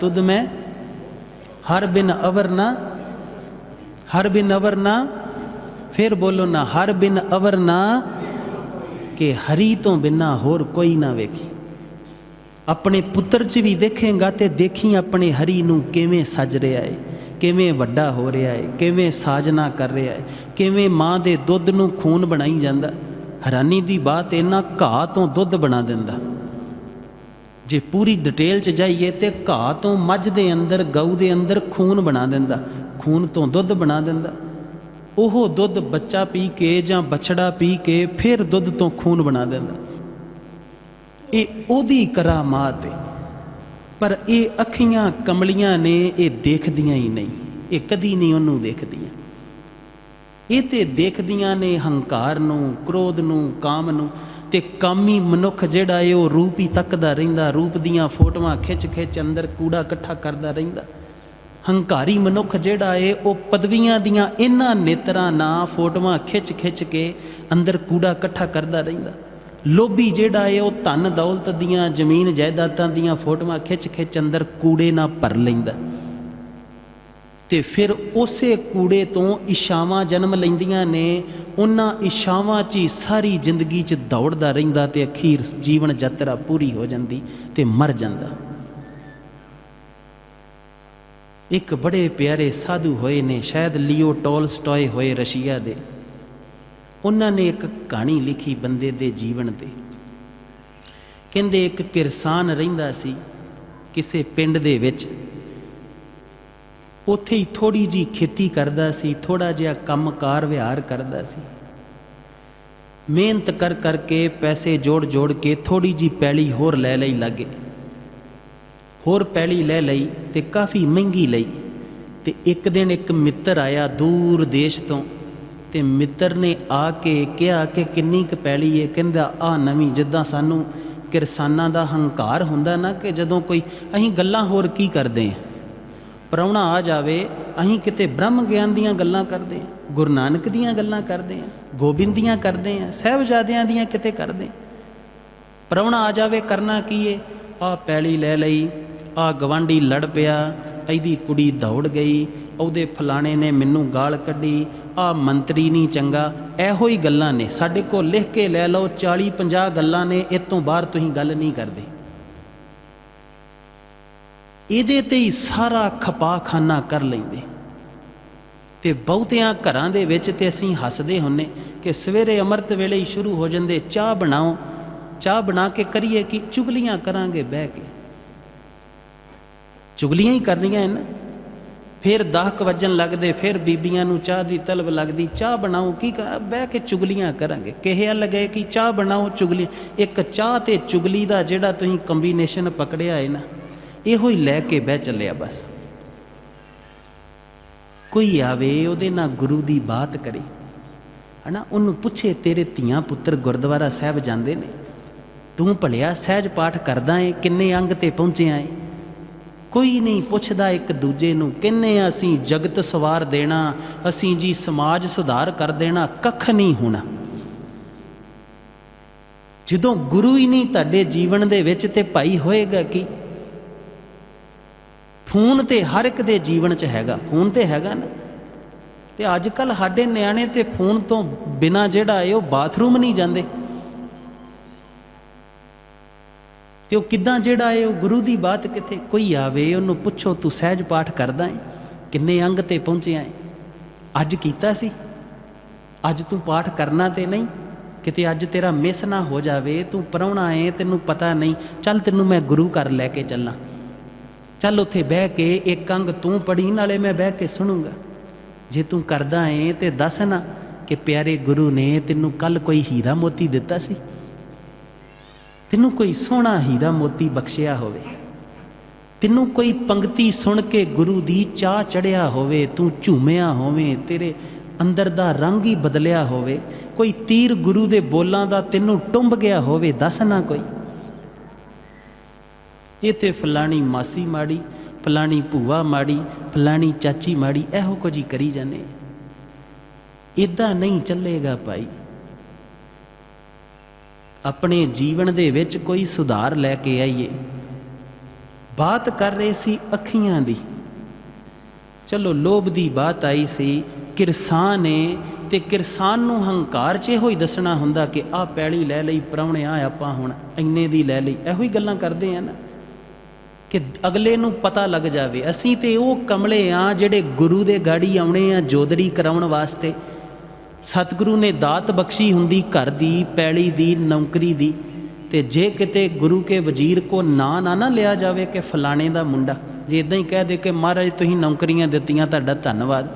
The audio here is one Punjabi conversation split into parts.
ਤੁਧ ਮੈਂ, ਹਰ ਬਿਨ ਅਵਰ ਨਾ, ਹਰ ਬਿਨ ਅਵਰ ਨਾ, ਫਿਰ ਬੋਲੋ ਨਾ, ਹਰ ਬਿਨ ਅਵਰ ਨਾ, ਕਿ ਹਰੀ ਤੋਂ ਬਿਨਾ ਹੋਰ ਕੋਈ ਨਾ ਵੇਖੀ। ਆਪਣੇ ਪੁੱਤਰ 'ਚ ਵੀ ਦੇਖੇਗਾ ਤੇ ਦੇਖੀ ਆਪਣੇ ਹਰੀ ਨੂੰ ਕਿਵੇਂ ਸੱਜ ਰਿਹਾ ਏ, ਕਿਵੇਂ ਵੱਡਾ ਹੋ ਰਿਹਾ ਏ, ਕਿਵੇਂ ਸਾਜਨਾ ਕਰ ਰਿਹਾ ਏ, ਕਿਵੇਂ ਮਾਂ ਦੇ ਦੁੱਧ ਨੂੰ ਖੂਨ ਬਣਾਈ ਜਾਂਦਾ। ਹੈਰਾਨੀ ਦੀ ਬਾਤ, ਇਹਨਾਂ ਘਾਹ ਤੋਂ ਦੁੱਧ ਬਣਾ ਦਿੰਦਾ। ਜੇ ਪੂਰੀ ਡਿਟੇਲ 'ਚ ਜਾਈਏ ਤੇ ਘਾਹ ਤੋਂ ਮੱਝ ਦੇ ਅੰਦਰ, ਗਊ ਦੇ ਅੰਦਰ ਖੂਨ ਬਣਾ ਦਿੰਦਾ, ਖੂਨ ਤੋਂ ਦੁੱਧ ਬਣਾ ਦਿੰਦਾ। ਉਹ ਦੁੱਧ ਬੱਚਾ ਪੀ ਕੇ ਜਾਂ ਬਛੜਾ ਪੀ ਕੇ ਫਿਰ ਦੁੱਧ ਤੋਂ ਖੂਨ ਬਣਾ ਦਿੰਦਾ। ਇਹ ਉਹਦੀ ਕਰਾਮਾਤ ਹੈ ਪਰ ਇਹ ਅੱਖੀਆਂ ਕਮਲੀਆਂ ਨੇ, ਇਹ ਦੇਖਦੀਆਂ ਹੀ ਨਹੀਂ। ਇਹ ਕਦੀ ਨਹੀਂ ਉਹਨੂੰ ਦੇਖਦੀਆਂ। ਇਹ ਤੇ ਦੇਖਦੀਆਂ ਨੇ ਹੰਕਾਰ ਨੂੰ, ਕ੍ਰੋਧ ਨੂੰ, ਕਾਮ ਨੂੰ। ਤੇ ਕਾਮੀ ਮਨੁੱਖ ਜਿਹੜਾ ਏ, ਉਹ ਰੂਪ ਹੀ ਤੱਕਦਾ ਰਹਿੰਦਾ, ਰੂਪ ਦੀਆਂ ਫੋਟੋਆਂ ਖਿੱਚ ਖਿੱਚ ਅੰਦਰ ਕੂੜਾ ਇਕੱਠਾ ਕਰਦਾ ਰਹਿੰਦਾ। ਹੰਕਾਰੀ ਮਨੁੱਖ ਜਿਹੜਾ ਏ, ਉਹ ਪਦਵੀਆਂ ਦੀਆਂ ਇਹਨਾਂ ਨੇਤਰਾਂ ਨਾਲ ਫੋਟੋਆਂ ਖਿੱਚ ਖਿੱਚ ਕੇ ਅੰਦਰ ਕੂੜਾ ਇਕੱਠਾ ਕਰਦਾ ਰਹਿੰਦਾ। ਲੋਭੀ ਜਿਹੜਾ ਏ, ਉਹ ਧਨ ਦੌਲਤ ਦੀਆਂ, ਜ਼ਮੀਨ ਜਾਇਦਾਦਾਂ ਦੀਆਂ ਫੋਟੋਆਂ ਖਿੱਚ ਖਿੱਚ ਅੰਦਰ ਕੂੜੇ ਨਾਲ ਭਰ ਲੈਂਦਾ। ਤੇ ਫਿਰ ਉਸੇ ਕੂੜੇ ਤੋਂ ਇਸ਼ਾਵਾਂ ਜਨਮ ਲੈਂਦੀਆਂ ਨੇ ਉਹਨਾਂ ਇਸ਼ਾਵਾਂ 'ਚ ਹੀ ਸਾਰੀ ਜ਼ਿੰਦਗੀ 'ਚ ਦੌੜਦਾ ਰਹਿੰਦਾ ਤੇ ਅਖੀਰ ਜੀਵਨ ਯਾਤਰਾ ਪੂਰੀ ਹੋ ਜਾਂਦੀ ਤੇ ਮਰ ਜਾਂਦਾ। ਇੱਕ ਬੜੇ ਪਿਆਰੇ ਸਾਧੂ ਹੋਏ ਨੇ, ਸ਼ਾਇਦ ਲਿਓ ਟੋਲਸਟੋਏ ਹੋਏ ਰਸ਼ੀਆ ਦੇ। ਉਹਨਾਂ ਨੇ ਇੱਕ ਕਹਾਣੀ ਲਿਖੀ ਬੰਦੇ ਦੇ ਜੀਵਨ ਤੇ। ਕਹਿੰਦੇ ਇੱਕ ਕਿਰਸਾਨ ਰਹਿੰਦਾ ਸੀ ਕਿਸੇ ਪਿੰਡ ਦੇ ਵਿੱਚ। ਉੱਥੇ ਹੀ ਥੋੜੀ ਜੀ ਖੇਤੀ ਕਰਦਾ ਸੀ, ਥੋੜਾ ਜਿਹਾ ਕੰਮਕਾਰ ਵਿਹਾਰ ਕਰਦਾ ਸੀ। ਮਿਹਨਤ ਕਰ ਕਰਕੇ ਪੈਸੇ ਜੋੜ ਜੋੜ ਕੇ ਥੋੜੀ ਜੀ ਪੈਲੀ ਹੋਰ ਲੈ ਲਈ ਲੱਗੇ। ਹੋਰ ਪੈਲੀ ਲੈ ਲਈ ਤੇ ਕਾਫੀ ਮਹਿੰਗੀ ਲਈ। ਤੇ ਇੱਕ ਦਿਨ ਇੱਕ ਮਿੱਤਰ ਆਇਆ ਦੂਰ ਦੇਸ਼ ਤੋਂ ਤੇ ਮਿੱਤਰ ਨੇ ਆ ਕੇ ਕਿਹਾ ਕਿ ਕਿੰਨੀ ਕੁ ਪੈਲੀ ਹੈ ਕਹਿੰਦਾ ਆ ਨਵੀਂ, ਜਿੱਦਾਂ ਸਾਨੂੰ ਕਿਰਸਾਨਾਂ ਦਾ ਹੰਕਾਰ ਹੁੰਦਾ ਨਾ ਕਿ ਜਦੋਂ ਕੋਈ, ਅਸੀਂ ਗੱਲਾਂ ਹੋਰ ਕੀ ਕਰਦੇ ਹਾਂ ਪ੍ਰਾਹੁਣਾ ਆ ਜਾਵੇ, ਅਸੀਂ ਕਿਤੇ ਬ੍ਰਹਮ ਗਿਆਨ ਦੀਆਂ ਗੱਲਾਂ ਕਰਦੇ ਹਾਂ, ਗੁਰੂ ਨਾਨਕ ਦੀਆਂ ਗੱਲਾਂ ਕਰਦੇ ਹਾਂ, ਗੋਬਿੰਦ ਦੀਆਂ ਕਰਦੇ ਹਾਂ, ਸਹਿਬਜ਼ਾਦਿਆਂ ਦੀਆਂ ਕਿਤੇ ਕਰਦੇ ਹਾਂ। ਪ੍ਰਾਹੁਣਾ ਆ ਜਾਵੇ, ਕਰਨਾ ਕੀ ਏ? ਆ ਪੈਲੀ ਲੈ ਲਈ, ਆ ਗਵਾਂਢੀ ਲੜ ਪਿਆ, ਇਹਦੀ ਕੁੜੀ ਦੌੜ ਗਈ, ਉਹਦੇ ਫਲਾਣੇ ਨੇ ਮੈਨੂੰ ਗਾਲ ਕੱਢੀ, ਆ ਮੰਤਰੀ ਨਹੀਂ ਚੰਗਾ, ਇਹੋ ਹੀ ਗੱਲਾਂ ਨੇ, ਸਾਡੇ ਕੋਲ ਲਿਖ ਕੇ ਲੈ ਲਓ 40 50 ਗੱਲਾਂ ਨੇ ਇਹ ਤੋਂ ਬਾਹਰ ਤੁਸੀਂ ਗੱਲ ਨਹੀਂ ਕਰਦੇ। ਇਹਦੇ ਤੇ ਹੀ ਸਾਰਾ ਖਪਾਖਾਨਾ ਕਰ ਲੈਂਦੇ। ਤੇ ਬਹੁਤਿਆਂ ਘਰਾਂ ਦੇ ਵਿੱਚ ਤੇ ਅਸੀਂ ਹੱਸਦੇ ਹੁੰਨੇ ਕਿ ਸਵੇਰੇ ਅੰਮ੍ਰਿਤ ਵੇਲੇ ਹੀ ਸ਼ੁਰੂ ਹੋ ਜਾਂਦੇ, ਚਾਹ ਬਣਾਓ, ਚਾਹ ਬਣਾ ਕੇ ਕਰੀਏ ਕਿ ਚੁਗਲੀਆਂ ਕਰਾਂਗੇ ਬਹਿ ਕੇ। ਚੁਗਲੀਆਂ ਹੀ ਕਰਨੀਆਂ ਹਨ। ਫਿਰ 10 ਵਜਣ ਲੱਗਦੇ, ਫਿਰ ਬੀਬੀਆਂ ਨੂੰ ਚਾਹ ਦੀ ਤਲਬ ਲੱਗਦੀ, ਚਾਹ ਬਣਾਓ, ਕੀ ਕਰ? ਬਹਿ ਕੇ ਚੁਗਲੀਆਂ ਕਰਾਂਗੇ। ਕਿਹੇ ਲੱਗੇ ਕਿ ਚਾਹ ਬਣਾਓ, ਚੁਗਲੀ, ਇੱਕ ਚਾਹ ਤੇ ਚੁਗਲੀ ਦਾ ਜਿਹੜਾ ਤੁਸੀਂ ਕੰਬੀਨੇਸ਼ਨ ਪਕੜਿਆ ਹੈ ਨਾ ਇਹੋ ਹੀ ਲੈ ਕੇ ਬਹਿ ਚੱਲਿਆ ਬਸ। ਕੋਈ ਆਵੇ ਉਹਦੇ ਨਾਲ ਗੁਰੂ ਦੀ ਬਾਤ ਕਰੇ। ਹਨਾ, ਉਹਨੂੰ ਪੁੱਛੇ, ਤੇਰੇ ਧੀਆਂ ਪੁੱਤਰ ਗੁਰਦੁਆਰਾ ਸਾਹਿਬ ਜਾਂਦੇ ਨੇ? ਤੂੰ ਭਲਿਆ ਸਹਿਜ ਪਾਠ ਕਰਦਾ ਏ, ਕਿੰਨੇ ਅੰਗ ਤੇ ਪਹੁੰਚਿਆ ਏ? ਕੋਈ ਨਹੀਂ ਪੁੱਛਦਾ ਇੱਕ ਦੂਜੇ ਨੂੰ, ਕਿੰਨੇ ਅਸੀਂ ਜਗਤ ਸਵਾਰ ਦੇਣਾ? ਅਸੀਂ ਜੀ ਸਮਾਜ ਸੁਧਾਰ ਕਰ ਦੇਣਾ, ਕੱਖ ਨਹੀਂ ਹੋਣਾ। ਜਦੋਂ ਗੁਰੂ ਹੀ ਨਹੀਂ ਤੁਹਾਡੇ ਜੀਵਨ ਦੇ ਵਿੱਚ ਤੇ ਭਾਈ ਹੋਏਗਾ ਕੀ? ਫੋਨ ਤੇ ਹਰ ਇੱਕ ਦੇ ਜੀਵਨ 'ਚ ਹੈਗਾ ਫੋਨ ਤੇ ਹੈਗਾ ਨਾ। ਤੇ ਅੱਜ ਕੱਲ ਸਾਡੇ ਨਿਆਣੇ ਤੇ ਫੋਨ ਤੋਂ ਬਿਨਾ ਜਿਹੜਾ ਹੈ ਉਹ ਬਾਥਰੂਮ ਨਹੀਂ ਜਾਂਦੇ। ਤੇ ਉਹ ਕਿਦਾਂ ਜਿਹੜਾ ਹੈ ਉਹ ਗੁਰੂ ਦੀ ਬਾਤ ਕਿੱਥੇ? ਕੋਈ ਆਵੇ, ਉਹਨੂੰ ਪੁੱਛੋ, ਤੂੰ ਸਹਿਜ ਪਾਠ ਕਰਦਾ ਏ? ਕਿੰਨੇ ਅੰਗ ਤੇ ਪਹੁੰਚਿਆ ਏ? ਅੱਜ ਕੀਤਾ ਸੀ। ਅੱਜ ਤੂੰ ਪਾਠ ਕਰਨਾ ਤੇ ਨਹੀਂ। ਕਿਤੇ ਅੱਜ ਤੇਰਾ ਮਿਸ ਨਾ ਹੋ ਜਾਵੇ, ਤੂੰ ਪਰਾਉਣਾ ਏ, ਤੈਨੂੰ ਪਤਾ ਨਹੀਂ। ਚੱਲ ਤੈਨੂੰ ਮੈਂ ਗੁਰੂ ਘਰ ਲੈ ਕੇ ਚੱਲਾਂ। ਚੱਲ ਉੱਥੇ ਬਹਿ ਕੇ ਇੱਕ ਅੰਗ ਤੂੰ ਪੜੀ ਨਾਲੇ ਮੈਂ ਬਹਿ ਕੇ ਸੁਣੂੰਗਾ। ਜੇ ਤੂੰ ਕਰਦਾ ਏ ਤੇ ਦੱਸ ਨਾ ਕਿ ਪਿਆਰੇ ਗੁਰੂ ਨੇ ਤੈਨੂੰ ਕੱਲ ਕੋਈ ਹੀਰਾ ਮੋਤੀ ਦਿੱਤਾ ਸੀ? ਤੈਨੂੰ ਕੋਈ ਸੋਹਣਾ ਹੀਰਾ ਮੋਤੀ ਬਖਸ਼ਿਆ ਹੋਵੇ? ਤੈਨੂੰ ਕੋਈ ਪੰਕਤੀ ਸੁਣ ਕੇ ਗੁਰੂ ਦੀ ਚਾਹ ਚੜਿਆ ਹੋਵੇ? ਤੂੰ ਝੂਮਿਆ ਹੋਵੇ, ਤੇਰੇ ਅੰਦਰ ਦਾ ਰੰਗ ਹੀ ਬਦਲਿਆ ਹੋਵੇ? ਕੋਈ ਤੀਰ ਗੁਰੂ ਦੇ ਬੋਲਾਂ ਦਾ ਤੈਨੂੰ ਟੁੰਬ ਗਿਆ ਹੋਵੇ? ਦੱਸ ਨਾ ਕੋਈ। ਇਹ ਤੇ ਫਲਾਣੀ ਮਾਸੀ ਮਾੜੀ, ਫਲਾਣੀ ਭੂਆ ਮਾੜੀ, ਫਲਾਣੀ ਚਾਚੀ ਮਾੜੀ, ਇਹੋ ਕੁਝ ਹੀ ਕਰੀ ਜਾਂਦੇ ਇਦਾਂ ਨਹੀਂ ਚੱਲੇਗਾ ਭਾਈ। ਆਪਣੇ ਜੀਵਨ ਦੇ ਵਿੱਚ ਕੋਈ ਸੁਧਾਰ ਲੈ ਕੇ ਆਈਏ। ਬਾਤ ਕਰ ਰਹੇ ਸੀ ਅੱਖੀਆਂ ਦੀ। ਚਲੋ ਲੋਭ ਦੀ ਬਾਤ ਆਈ ਸੀ, ਕਿਰਸਾਨ ਨੇ ਤੇ ਕਿਰਸਾਨ ਨੂੰ ਹੰਕਾਰ 'ਚ ਇਹੋ ਹੀ ਦੱਸਣਾ ਹੁੰਦਾ ਕਿ ਆਹ ਪੈਲੀ ਲੈ ਲਈ, ਪ੍ਰਾਹੁਣੇ ਆ ਆਪਾਂ ਹੁਣ ਇੰਨੇ ਦੀ ਲੈ ਲਈ, ਇਹੋ ਹੀ ਗੱਲਾਂ ਕਰਦੇ ਆ ਨਾ। ਕਿ ਅਗਲੇ ਨੂੰ ਪਤਾ ਲੱਗ ਜਾਵੇ। ਅਸੀਂ ਤੇ ਉਹ ਕਮਲੇ ਆ ਜਿਹੜੇ ਗੁਰੂ ਦੇ ਗਾੜੀ ਆਉਣੇ ਆ ਜੋਦੜੀ ਕਰਾਉਣ ਵਾਸਤੇ। ਸਤਿਗੁਰੂ ਨੇ ਦਾਤ ਬਖਸ਼ੀ ਹੁੰਦੀ ਘਰ ਦੀ, ਪੈਲੀ ਦੀ, ਨੌਕਰੀ ਦੀ। ਤੇ ਜੇ ਕਿਤੇ ਗੁਰੂ ਕੇ ਵਜ਼ੀਰ ਕੋ ਨਾਂ ਨਾ ਨਾ ਲਿਆ ਜਾਵੇ ਕਿ ਫਲਾਣੇ ਦਾ ਮੁੰਡਾ। ਜੇ ਇਦਾਂ ਹੀ ਕਹਿ ਦੇ ਕਿ ਮਹਾਰਾਜ ਤੁਸੀਂ ਨੌਕਰੀਆਂ ਦਿੱਤੀਆਂ, ਤੁਹਾਡਾ ਧੰਨਵਾਦ।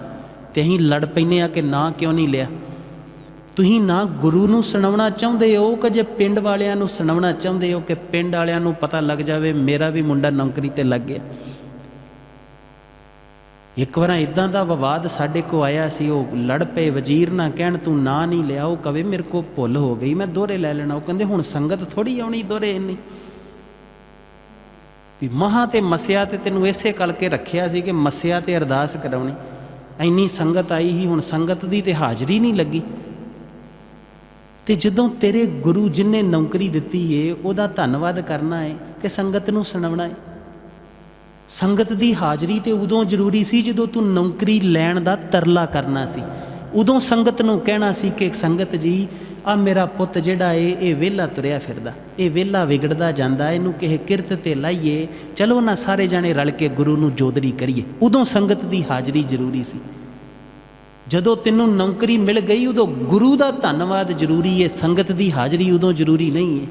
ਤੇ ਅਸੀਂ ਲੜ ਪੈਨੇ ਆ ਕਿ ਨਾਂ ਕਿਉਂ ਨਹੀਂ ਲਿਆ। ਤੁਸੀਂ ਨਾ ਗੁਰੂ ਨੂੰ ਸੁਣਾਉਣਾ ਚਾਹੁੰਦੇ ਹੋ ਕਿ ਜੇ ਪਿੰਡ ਵਾਲਿਆਂ ਨੂੰ ਸੁਣਾਉਣਾ ਚਾਹੁੰਦੇ ਹੋ ਕਿ ਪਿੰਡ ਵਾਲਿਆਂ ਨੂੰ ਪਤਾ ਲੱਗ ਜਾਵੇ ਮੇਰਾ ਵੀ ਮੁੰਡਾ ਨੌਕਰੀ ਤੇ ਲੱਗ ਗਿਆ। ਇੱਕ ਵਾਰ ਇਦਾਂ ਦਾ ਵਿਵਾਦ ਸਾਡੇ ਕੋ ਆਇਆ ਸੀ, ਉਹ ਲੜ ਪਏ, ਵਜ਼ੀਰ ਨਾ ਕਹਿਣ, ਤੂੰ ਨਾ ਨਹੀਂ ਲਿਆ ਉਹ ਕਵੇ ਮੇਰੇ ਕੋ ਭੁੱਲ ਹੋ ਗਈ, ਮੈਂ ਦੋਰੇ ਲੈ ਲੈਣਾ। ਉਹ ਕਹਿੰਦੇ, ਹੁਣ ਸੰਗਤ ਥੋੜੀ ਆਉਣੀ ਦੋਰੇ ਇੰਨੀ। ਵੀ ਮਹਾ ਤੇ ਮਸਿਆ ਤੇ ਤੈਨੂੰ ਇਸੇ ਕਰਕੇ ਰੱਖਿਆ ਸੀ ਕਿ ਮਸਿਆ ਤੇ ਅਰਦਾਸ ਕਰਾਉਣੀ। ਐਨੀ ਸੰਗਤ ਆਈ ਹੀ ਹੁਣ ਸੰਗਤ ਦੀ ਤੇ ਹਾਜ਼ਰੀ ਨਹੀਂ ਲੱਗੀ। ਤੇ ਜਦੋਂ ਤੇਰੇ ਗੁਰੂ ਜਿਨੇ ਨੌਕਰੀ ਦਿੱਤੀ ਏ, ਉਹਦਾ ਧੰਨਵਾਦ ਕਰਨਾ ਹੈ ਕਿ ਸੰਗਤ ਨੂੰ ਸੁਣਾਉਣਾ ਏ। ਸੰਗਤ ਦੀ ਹਾਜ਼ਰੀ ਤੇ ਉਦੋਂ ਜ਼ਰੂਰੀ ਸੀ ਜਦੋਂ ਤੂੰ ਨੌਕਰੀ ਲੈਣ ਦਾ ਤਰਲਾ ਕਰਨਾ ਸੀ। ਉਦੋਂ ਸੰਗਤ ਨੂੰ ਕਹਿਣਾ ਸੀ ਕਿ ਸੰਗਤ ਜੀ ਆ ਮੇਰਾ ਪੁੱਤ ਜਿਹੜਾ ਏ, ਇਹ ਵਿਹਲਾ ਤੁਰਿਆ ਫਿਰਦਾ। ਇਹ ਵਿਹਲਾ ਵਿਗੜਦਾ ਜਾਂਦਾ, ਇਹਨੂੰ ਕਿਸੇ ਕਿਰਤ ਤੇ ਲਾਈਏ, ਚਲੋ ਨਾ ਸਾਰੇ ਜਾਣੇ ਰਲ ਕੇ ਗੁਰੂ ਨੂੰ ਜੋਦਰੀ ਕਰੀਏ। ਉਦੋਂ ਸੰਗਤ ਦੀ ਹਾਜ਼ਰੀ ਜ਼ਰੂਰੀ ਸੀ। ਜਦੋਂ ਤੈਨੂੰ ਨੌਕਰੀ ਮਿਲ ਗਈ, ਉਦੋਂ ਗੁਰੂ ਦਾ ਧੰਨਵਾਦ ਜ਼ਰੂਰੀ ਹੈ ਸੰਗਤ ਦੀ ਹਾਜ਼ਰੀ ਉਦੋਂ ਜ਼ਰੂਰੀ ਨਹੀਂ ਹੈ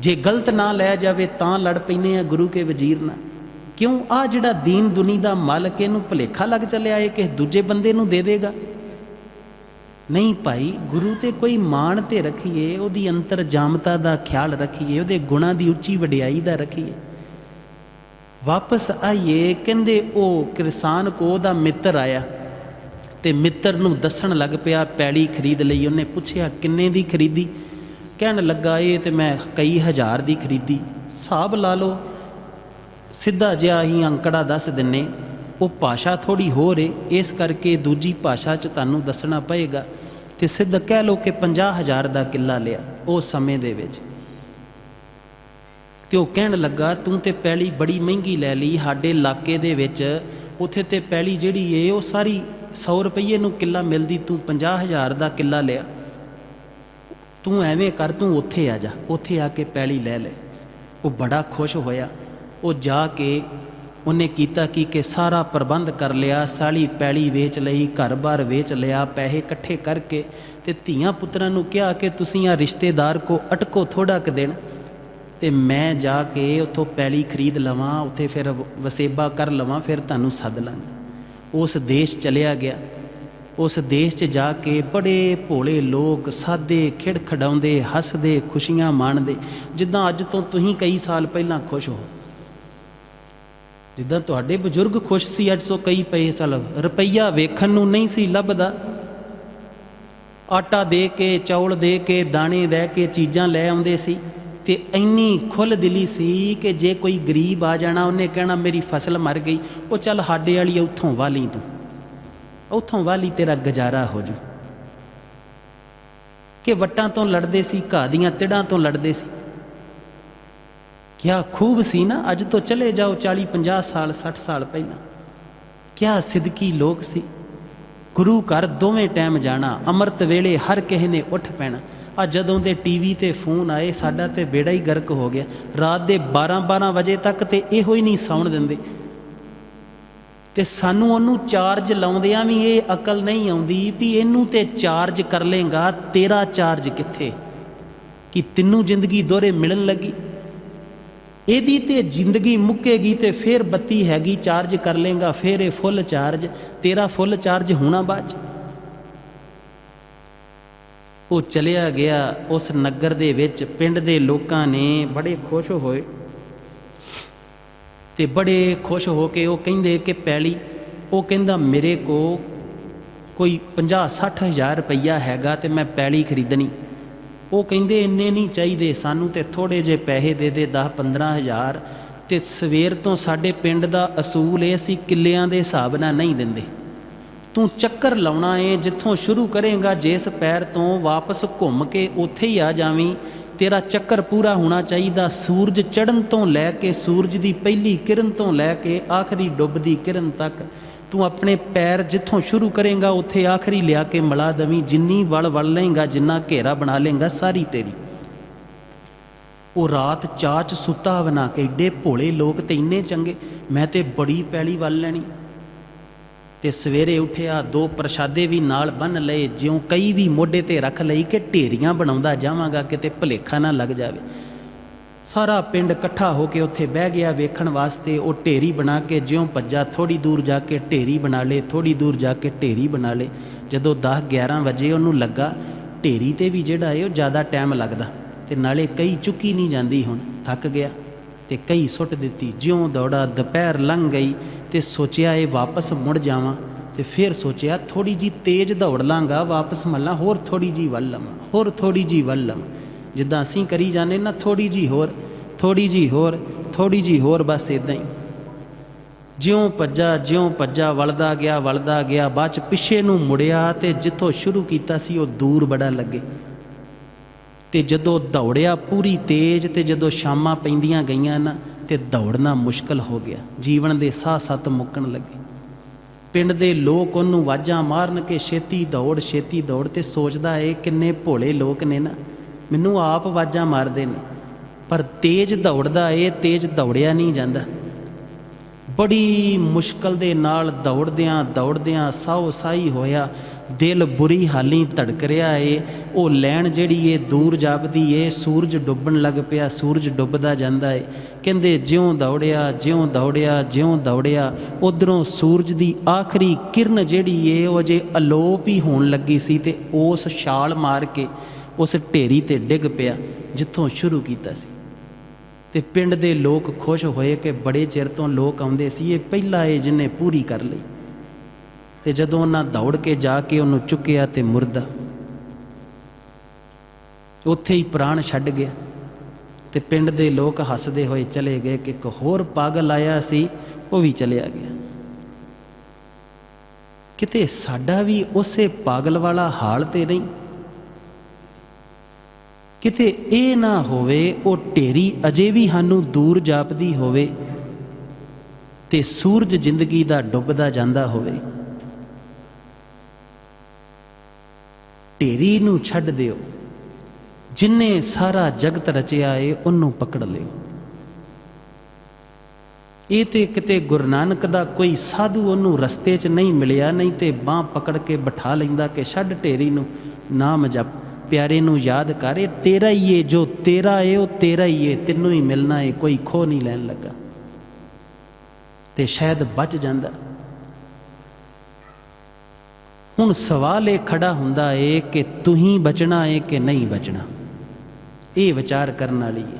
ਜੇ ਗਲਤ ਨਾ ਲੈ ਜਾਵੇ, ਤਾਂ ਲੜ ਪੈਨੇ ਆ ਗੁਰੂ ਕੇ ਵਜ਼ੀਰ ਨਾਲ। ਕਿਉਂ? ਆ ਜਿਹੜਾ ਦੀਨ ਦੁਨੀ ਦਾ ਮਾਲਕ ਇਹਨੂੰ ਭਲੇਖਾ ਲੱਗ ਚੱਲਿਆ ਏ ਕਿ ਦੂਜੇ ਬੰਦੇ ਨੂੰ ਦੇ ਦੇਗਾ। ਨਹੀਂ ਭਾਈ, ਗੁਰੂ ਤੇ ਕੋਈ ਮਾਣ ਤੇ ਰੱਖੀਏ, ਉਹਦੀ ਅੰਤਰ ਜਾਮਤਾ ਦਾ ਖਿਆਲ ਰੱਖੀਏ, ਉਹਦੇ ਗੁਣਾਂ ਦੀ ਉੱਚੀ ਵਡਿਆਈ ਦਾ ਰੱਖੀਏ। ਵਾਪਸ ਆਈਏ, ਕਹਿੰਦੇ, ਉਹ ਕਿਰਸਾਨ ਕੋ ਦਾ ਮਿੱਤਰ ਆਇਆ। ਤੇ ਮਿੱਤਰ ਨੂੰ ਦੱਸਣ ਲੱਗ ਪਿਆ ਪੈਲੀ ਖਰੀਦ ਲਈ ਉਹਨੇ ਪੁੱਛਿਆ, ਕਿੰਨੇ ਦੀ ਖਰੀਦੀ? ਕਹਿਣ ਲੱਗਾ, ਇਹ ਤੇ ਮੈਂ ਕਈ ਹਜ਼ਾਰ ਦੀ ਖਰੀਦੀ। ਹਿਸਾਬ ਲਾ ਲਓ, ਸਿੱਧਾ ਜਿਹਾ ਹੀ ਅੰਕੜਾ ਦੱਸ ਦਿੰਨੇ, ਉਹ ਭਾਸ਼ਾ ਥੋੜੀ ਹੋਰ ਏ, ਇਸ ਕਰਕੇ ਦੂਜੀ ਭਾਸ਼ਾ 'ਚ ਤੁਹਾਨੂੰ ਦੱਸਣਾ ਪਏਗਾ। ਤੇ ਸਿੱਧਾ ਕਹਿ ਲਓ ਕਿ 50000 ਦਾ ਕਿੱਲਾ ਲਿਆ ਉਸ ਸਮੇਂ ਦੇ ਵਿੱਚ। ਤੇ ਉਹ ਕਹਿਣ ਲੱਗਾ, ਤੂੰ ਤੇ ਪੈਲੀ ਬੜੀ ਮਹਿੰਗੀ ਲੈ ਲਈ, ਸਾਡੇ ਇਲਾਕੇ ਦੇ ਵਿੱਚ, ਉਥੇ ਤੇ ਪੈਲੀ ਜਿਹੜੀ ਏ, ਉਹ ਸਾਰੀ 100 ਰੁਪਏ ਨੂੰ ਕਿੱਲਾ ਮਿਲਦੀ, ਤੂੰ 50000 ਦਾ ਕਿੱਲਾ ਲਿਆ। ਤੂੰ ਐਵੇਂ ਕਰ, ਤੂੰ ਉੱਥੇ ਆ ਜਾ, ਉੱਥੇ ਆ ਕੇ ਪੈਲੀ ਲੈ ਲੈ। ਉਹ ਬੜਾ ਖੁਸ਼ ਹੋਇਆ। ਉਹ ਜਾ ਕੇ ਉਹਨੇ ਕੀਤਾ ਕੀ ਕਿ ਸਾਰਾ ਪ੍ਰਬੰਧ ਕਰ ਲਿਆ ਸਾਲੀ ਪੈਲੀ ਵੇਚ ਲਈ, ਘਰ-ਬਾਰ ਵੇਚ ਲਿਆ, ਪੈਸੇ ਇਕੱਠੇ ਕਰਕੇ ਤੇ ਧੀਆਂ ਪੁੱਤਰਾਂ ਨੂੰ ਕਿਹਾ ਕਿ ਤੁਸੀਂ ਆ ਰਿਸ਼ਤੇਦਾਰ ਕੋ ਅਟਕੋ ਥੋੜਾ ਕੁ ਦਿਨ। ਤੇ ਮੈਂ ਜਾ ਕੇ ਉੱਥੋਂ ਪੈਲੀ ਖਰੀਦ ਲਵਾਂ, ਉੱਥੇ ਫਿਰ ਵਸੇਬਾ ਕਰ ਲਵਾਂ, ਫਿਰ ਤੁਹਾਨੂੰ ਸੱਦ ਲਾਂਗਾ। ਉਸ ਦੇਸ਼ ਚਲਿਆ ਗਿਆ। ਉਸ ਦੇਸ਼ 'ਚ ਜਾ ਕੇ ਬੜੇ ਭੋਲੇ ਲੋਕ ਸਾਦੇ ਖਿੜ ਖਡਾਉਂਦੇ ਹੱਸਦੇ, ਖੁਸ਼ੀਆਂ ਮਾਣਦੇ। ਜਿੱਦਾਂ ਅੱਜ ਤੋਂ ਤੁਸੀਂ ਕਈ ਸਾਲ ਪਹਿਲਾਂ ਖੁਸ਼ ਹੋ। ਜਿੱਦਾਂ ਤੁਹਾਡੇ ਬਜ਼ੁਰਗ ਖੁਸ਼ ਸੀ, ਅੱਜ ਤੋਂ ਕਈ ਪਏ ਸਾਲ ਰੁਪਈਆ ਵੇਖਣ ਨੂੰ ਨਹੀਂ ਸੀ ਲੱਭਦਾ। ਆਟਾ ਦੇ ਕੇ, ਚੌਲ ਦੇ ਕੇ, ਦਾਣੇ ਦੇ ਕੇ ਚੀਜ਼ਾਂ ਲੈ ਆਉਂਦੇ ਸੀ। ਤੇ ਇੰਨੀ ਖੁੱਲ ਦਿਲੀ ਸੀ ਕਿ ਜੇ ਕੋਈ ਗਰੀਬ ਆ ਜਾਣਾ, ਉਹਨੇ ਕਹਿਣਾ, ਮੇਰੀ ਫਸਲ ਮਰ ਗਈ, ਉਹ ਚੱਲ ਸਾਡੇ ਵਾਲੀ ਉੱਥੋਂ ਵਾਲੀ ਤੂੰ। ਉੱਥੋਂ ਵਾਲੀ ਤੇਰਾ ਗੁਜ਼ਾਰਾ ਹੋ ਜੂ। ਕਿ ਵਟਾਂ ਤੋਂ ਲੜਦੇ ਸੀ, ਘਾਹ ਦੀਆਂ ਤਿੜਾਂ ਤੋਂ ਲੜਦੇ ਸੀ। ਕਿਆ ਖੂਬ ਸੀ ਨਾ, ਅੱਜ ਤੋਂ ਚਲੇ ਜਾਓ 40 50 ਸਾਲ 60 ਸਾਲ ਪਹਿਲਾਂ। ਕਿਆ ਸਿੱਧਕੀ ਲੋਕ ਸੀ। ਗੁਰੂ ਘਰ ਦੋਵੇਂ ਟਾਈਮ ਜਾਣਾ, ਅੰਮ੍ਰਿਤ ਵੇਲੇ ਹਰ ਕਿਸੇ ਨੇ ਉੱਠ ਪੈਣਾ। ਆ ਜਦੋਂ ਦੇ ਟੀਵੀ ਤੇ ਫੋਨ ਆਏ, ਸਾਡਾ ਤੇ ਬੇੜਾ ਹੀ ਗਰਕ ਹੋ ਗਿਆ। ਰਾਤ ਦੇ 12 12 ਵਜੇ ਤੱਕ ਤੇ ਇਹੋ ਹੀ ਨਹੀਂ ਸੌਣ ਦਿੰਦੇ। ਤੇ ਸਾਨੂੰ ਉਹਨੂੰ ਚਾਰਜ ਲਾਉਂਦਿਆਂ ਵੀ ਇਹ ਅਕਲ ਨਹੀਂ ਆਉਂਦੀ ਵੀ ਇਹਨੂੰ ਤੇ ਚਾਰਜ ਕਰ ਲੇਗਾ ਤੇਰਾ ਚਾਰਜ ਕਿੱਥੇ? ਕਿ ਤੈਨੂੰ ਜ਼ਿੰਦਗੀ ਦੋਰੇ ਮਿਲਣ ਲੱਗੀ। ਇਹਦੀ ਤੇ ਜ਼ਿੰਦਗੀ ਮੁੱਕੇਗੀ ਤੇ ਫਿਰ ਬੱਤੀ ਹੈਗੀ ਚਾਰਜ ਕਰ ਲੇਗਾ ਫਿਰ ਇਹ ਫੁੱਲ ਚਾਰਜ ਤੇਰਾ ਫੁੱਲ ਚਾਰਜ ਹੋਣਾ ਬਾਅਦ 'ਚ। ਉਹ ਚਲਿਆ ਗਿਆ, ਉਸ ਨਗਰ ਦੇ ਵਿੱਚ ਪਿੰਡ ਦੇ ਲੋਕਾਂ ਨੇ ਬੜੇ ਖੁਸ਼ ਹੋਏ ਤੇ ਬੜੇ ਖੁਸ਼ ਹੋ ਕੇ ਉਹ ਕਹਿੰਦੇ ਕਿ ਪੈਲੀ, ਉਹ ਕਹਿੰਦਾ ਮੇਰੇ ਕੋ ਕੋਈ 50 60 ਹਜ਼ਾਰ ਰੁਪਈਆ ਹੈਗਾ ਤੇ ਮੈਂ ਪੈਲੀ ਖਰੀਦਣੀ। ਉਹ ਕਹਿੰਦੇ ਇੰਨੇ ਨਹੀਂ ਚਾਹੀਦੇ, ਸਾਨੂੰ ਤੇ ਥੋੜੇ ਜੇ ਪੈਸੇ ਦੇ ਦੇ 10 15 ਹਜ਼ਾਰ ਤੇ ਸਵੇਰ ਤੋਂ ਸਾਡੇ ਪਿੰਡ ਦਾ ਅਸੂਲ ਇਹ ਸੀ, ਕਿੱਲਿਆਂ ਦੇ ਹਿਸਾਬ ਨਾਲ ਨਹੀਂ ਦਿੰਦੇ। ਤੂੰ ਚੱਕਰ ਲਾਉਣਾ ਏ, ਜਿੱਥੋਂ ਸ਼ੁਰੂ ਕਰੇਗਾ ਜਿਸ ਪੈਰ ਤੋਂ ਵਾਪਸ ਘੁੰਮ ਕੇ ਉੱਥੇ ਹੀ ਆ ਜਾਵੀਂ। ਤੇਰਾ ਚੱਕਰ ਪੂਰਾ ਹੋਣਾ ਚਾਹੀਦਾ, ਸੂਰਜ ਚੜ੍ਹਨ ਤੋਂ ਲੈ ਕੇ, ਸੂਰਜ ਦੀ ਪਹਿਲੀ ਕਿਰਨ ਤੋਂ ਲੈ ਕੇ, ਆਖਰੀ ਡੁੱਬਦੀ ਕਿਰਨ ਤੱਕ। ਤੂੰ ਆਪਣੇ ਪੈਰ ਜਿੱਥੋਂ ਸ਼ੁਰੂ ਕਰੇਗਾ, ਉੱਥੇ ਆਖਰੀ ਲਿਆ ਕੇ ਮਲਾ ਦਵੀਂ। ਜਿੰਨੀ ਵਲ ਵਲ ਲਏਗਾ, ਜਿੰਨਾ ਘੇਰਾ ਬਣਾ ਲੇਗਾ ਸਾਰੀ ਤੇਰੀ। ਉਹ ਰਾਤ ਚਾਚ ਸੁੱਤਾ ਬਣਾ ਕੇ ਏਡੇ ਭੋਲੇ ਲੋਕ ਤੇ ਇੰਨੇ ਚੰਗੇ, ਮੈਂ ਤੇ ਬੜੀ ਪੈਲੀ ਵੱਲ ਲੈਣੀ। ਤੇ ਸਵੇਰੇ ਉੱਠਿਆ, ਦੋ ਪ੍ਰਸ਼ਾਦੇ ਵੀ ਨਾਲ ਬੰਨ ਲਏ, ਜਿਉਂ ਕਈ ਵੀ ਮੋਢੇ ਤੇ ਰੱਖ ਲਈ ਕਿ ਢੇਰੀਆਂ ਬਣਾਉਂਦਾ ਜਾਵਾਂਗਾ, ਕਿਤੇ ਭਲੇਖਾ ਨਾ ਲੱਗ ਜਾਵੇ। ਸਾਰਾ ਪਿੰਡ ਇਕੱਠਾ ਹੋ ਕੇ ਉੱਥੇ ਬਹਿ ਗਿਆ ਵੇਖਣ ਵਾਸਤੇ, ਉਹ ਢੇਰੀ ਬਣਾ ਕੇ ਜਿਉਂ ਭੱਜਾ ਥੋੜੀ ਦੂਰ ਜਾ ਕੇ ਢੇਰੀ ਬਣਾ ਲੇ ਥੋੜੀ ਦੂਰ ਜਾ ਕੇ ਢੇਰੀ ਬਣਾ ਲੇ। ਜਦੋਂ 10 11 ਵਜੇ ਉਹਨੂੰ ਲੱਗਾ, ਢੇਰੀ ਤੇ ਵੀ ਜਿਹੜਾ ਹੈ ਉਹ ਜ਼ਿਆਦਾ ਟਾਈਮ ਲੱਗਦਾ ਤੇ ਨਾਲੇ ਕਈ ਚੁੱਕੀ ਨਹੀਂ ਜਾਂਦੀ ਹੁਣ, ਥੱਕ ਗਿਆ ਤੇ ਕਈ ਸੁੱਟ ਦਿੱਤੀ, ਜਿਉਂ ਦੌੜਾ ਦੁਪਹਿਰ ਲੰਘ ਗਈ ਤੇ ਸੋਚਿਆ ਇਹ ਵਾਪਸ ਮੁੜ ਜਾਵਾਂ ਤੇ ਫਿਰ ਸੋਚਿਆ ਥੋੜੀ ਜੀ ਤੇਜ਼ ਦੌੜ ਲਾਂਗਾ, ਵਾਪਸ ਮੱਲਾਂ, ਹੋਰ ਥੋੜੀ ਜੀ ਵੱਲ ਲਵਾਂ ਹੋਰ ਥੋੜੀ ਜੀ ਵੱਲ ਲਵਾਂ ਜਿੱਦਾਂ ਅਸੀਂ ਕਰੀ ਜਾਂਦੇ ਨਾ ਥੋੜੀ ਜੀ ਹੋਰ ਥੋੜੀ ਜੀ ਹੋਰ ਥੋੜੀ ਜੀ ਹੋਰ, ਬਸ ਇਦਾਂ ਹੀ। ਜਿਉਂ ਭੱਜਾ ਜਿਉਂ ਭੱਜਾ, ਵਲਦਾ ਗਿਆ ਵਲਦਾ ਗਿਆ, ਬਾਅਦ ਚ ਪਿੱਛੇ ਨੂੰ ਮੁੜਿਆ ਤੇ ਜਿੱਥੋਂ ਸ਼ੁਰੂ ਕੀਤਾ ਸੀ ਉਹ ਦੂਰ ਬੜਾ ਲੱਗੇ। ਤੇ ਜਦੋਂ ਦੌੜਿਆ ਪੂਰੀ ਤੇਜ਼ ਤੇ ਜਦੋਂ ਸ਼ਾਮਾਂ ਪੈਂਦੀਆਂ ਗਈਆਂ ਨਾ ਤੇ ਦੌੜਨਾ ਮੁਸ਼ਕਲ ਹੋ ਗਿਆ। ਜੀਵਨ ਦੇ ਸਾਹ ਸੱਤ ਮੁੱਕਣ ਲੱਗੇ। ਪਿੰਡ ਦੇ ਲੋਕ ਉਹਨੂੰ ਵਾਜਾਂ ਮਾਰਨ ਕੇ ਛੇਤੀ ਦੌੜ ਛੇਤੀ ਦੌੜ ਤੇ ਸੋਚਦਾ ਏ, ਕਿੰਨੇ ਭੋਲੇ ਲੋਕ ਨੇ ਨਾ। ਮੈਨੂੰ ਆਪ ਵਾਜਾਂ ਮਾਰਦੇ ਨੇ। ਪਰ ਤੇਜ਼ ਦੌੜਦਾ ਏ, ਤੇਜ਼ ਦੌੜਿਆ ਨਹੀਂ ਜਾਂਦਾ। ਬੜੀ ਮੁਸ਼ਕਲ ਦੇ ਨਾਲ ਦੌੜਦਿਆਂ ਦੌੜਦਿਆਂ ਸਾਹੋ ਸਾਈ ਹੋਇਆ। ਦਿਲ ਬੁਰੀ ਹਾਲੀ ਧੜਕ ਰਿਹਾ ਏ। ਉਹ ਲੈਣ ਜਿਹੜੀ ਏ ਦੂਰ ਜਾਪਦੀ ਏ। ਸੂਰਜ ਡੁੱਬਣ ਲੱਗ ਪਿਆ। ਸੂਰਜ ਡੁੱਬਦਾ ਜਾਂਦਾ ਏ। ਕਹਿੰਦੇ ਜਿਉਂ ਦੌੜਿਆ ਜਿਉਂ ਦੌੜਿਆ ਜਿਉਂ ਦੌੜਿਆ। ਉਧਰੋਂ ਸੂਰਜ ਦੀ ਆਖਰੀ ਕਿਰਨ ਜਿਹੜੀ ਏ, ਉਹ ਜੇ ਅਲੋਪ ਹੀ ਹੋਣ ਲੱਗੀ ਸੀ ਤੇ ਉਸ ਛਾਲ ਮਾਰ ਕੇ ਉਸ ਢੇਰੀ ਤੇ ਡਿੱਗ ਪਿਆ, ਜਿੱਥੋਂ ਸ਼ੁਰੂ ਕੀਤਾ ਸੀ। ਤੇ ਪਿੰਡ ਦੇ ਲੋਕ ਖੁਸ਼ ਹੋਏ ਕਿ ਬੜੇ ਚਿਰ ਤੋਂ ਲੋਕ ਆਉਂਦੇ ਸੀ। ਇਹ ਪਹਿਲਾ ਏ ਜਿਹਨੇ ਪੂਰੀ ਕਰ ਲਈ। ਤੇ ਜਦੋਂ ਉਹਨਾਂ ਦੌੜ ਕੇ ਜਾ ਕੇ ਉਹਨੂੰ ਚੁੱਕਿਆ ਤੇ ਮੁਰਦਾ। ਉੱਥੇ ਹੀ ਪ੍ਰਾਣ ਛੱਡ ਗਿਆ ਤੇ ਪਿੰਡ ਦੇ ਲੋਕ ਹੱਸਦੇ ਹੋਏ ਚਲੇ ਗਏ ਕਿ ਇੱਕ ਹੋਰ ਪਾਗਲ ਆਇਆ ਸੀ, ਉਹ ਵੀ ਚਲਿਆ ਗਿਆ। ਕਿਤੇ ਸਾਡਾ ਵੀ ਉਸੇ ਪਾਗਲ ਵਾਲਾ ਹਾਲ ਤੇ ਨਹੀਂ? ਕਿਤੇ ਇਹ ਨਾ ਹੋਵੇ, ਉਹ ਢੇਰੀ ਅਜੇ ਵੀ ਸਾਨੂੰ ਦੂਰ ਜਾਪਦੀ ਹੋਵੇ ਤੇ ਸੂਰਜ ਜ਼ਿੰਦਗੀ ਦਾ ਡੁੱਬਦਾ ਜਾਂਦਾ ਹੋਵੇ। ਢੇਰੀ ਨੂੰ ਛੱਡ ਦਿਓ। ਜਿਨਨੇ ਸਾਰਾ ਜਗਤ ਰਚਿਆ ਏ, ਉਹਨੂੰ ਪਕੜ ਲਿਓ। ਇਹ ਤੇ ਕਿਤੇ ਗੁਰੂ ਨਾਨਕ ਦਾ ਕੋਈ ਸਾਧੂ ਉਹਨੂੰ ਰਸਤੇ 'ਚ ਨਹੀਂ ਮਿਲਿਆ, ਨਹੀਂ ਤੇ ਬਾਹ ਪਕੜ ਕੇ ਬਿਠਾ ਲੈਂਦਾ ਕਿ ਛੱਡ ਢੇਰੀ ਨੂੰ। ਨਾਮ ਜਪ, ਪਿਆਰੇ ਨੂੰ ਯਾਦ ਕਰੇ ਤੇਰਾ ਹੀ ਏ, ਜੋ ਤੇਰਾ ਏ, ਉਹ ਤੇਰਾ ਹੀ ਏ, ਤੈਨੂੰ ਹੀ ਮਿਲਣਾ ਏ, ਕੋਈ ਖੋ ਨਹੀਂ ਲੈਣ ਲੱਗਾ। ਤੇ ਸ਼ਾਇਦ ਬਚ ਜਾਂਦਾ। ਹੁਣ ਸਵਾਲ ਇਹ ਖੜਾ ਹੁੰਦਾ ਏ ਕਿ ਤੁਸੀਂ ਬਚਣਾ ਏ ਕਿ ਨਹੀਂ ਬਚਣਾ? ਇਹ ਵਿਚਾਰ ਕਰਨ ਵਾਲੀ ਏ।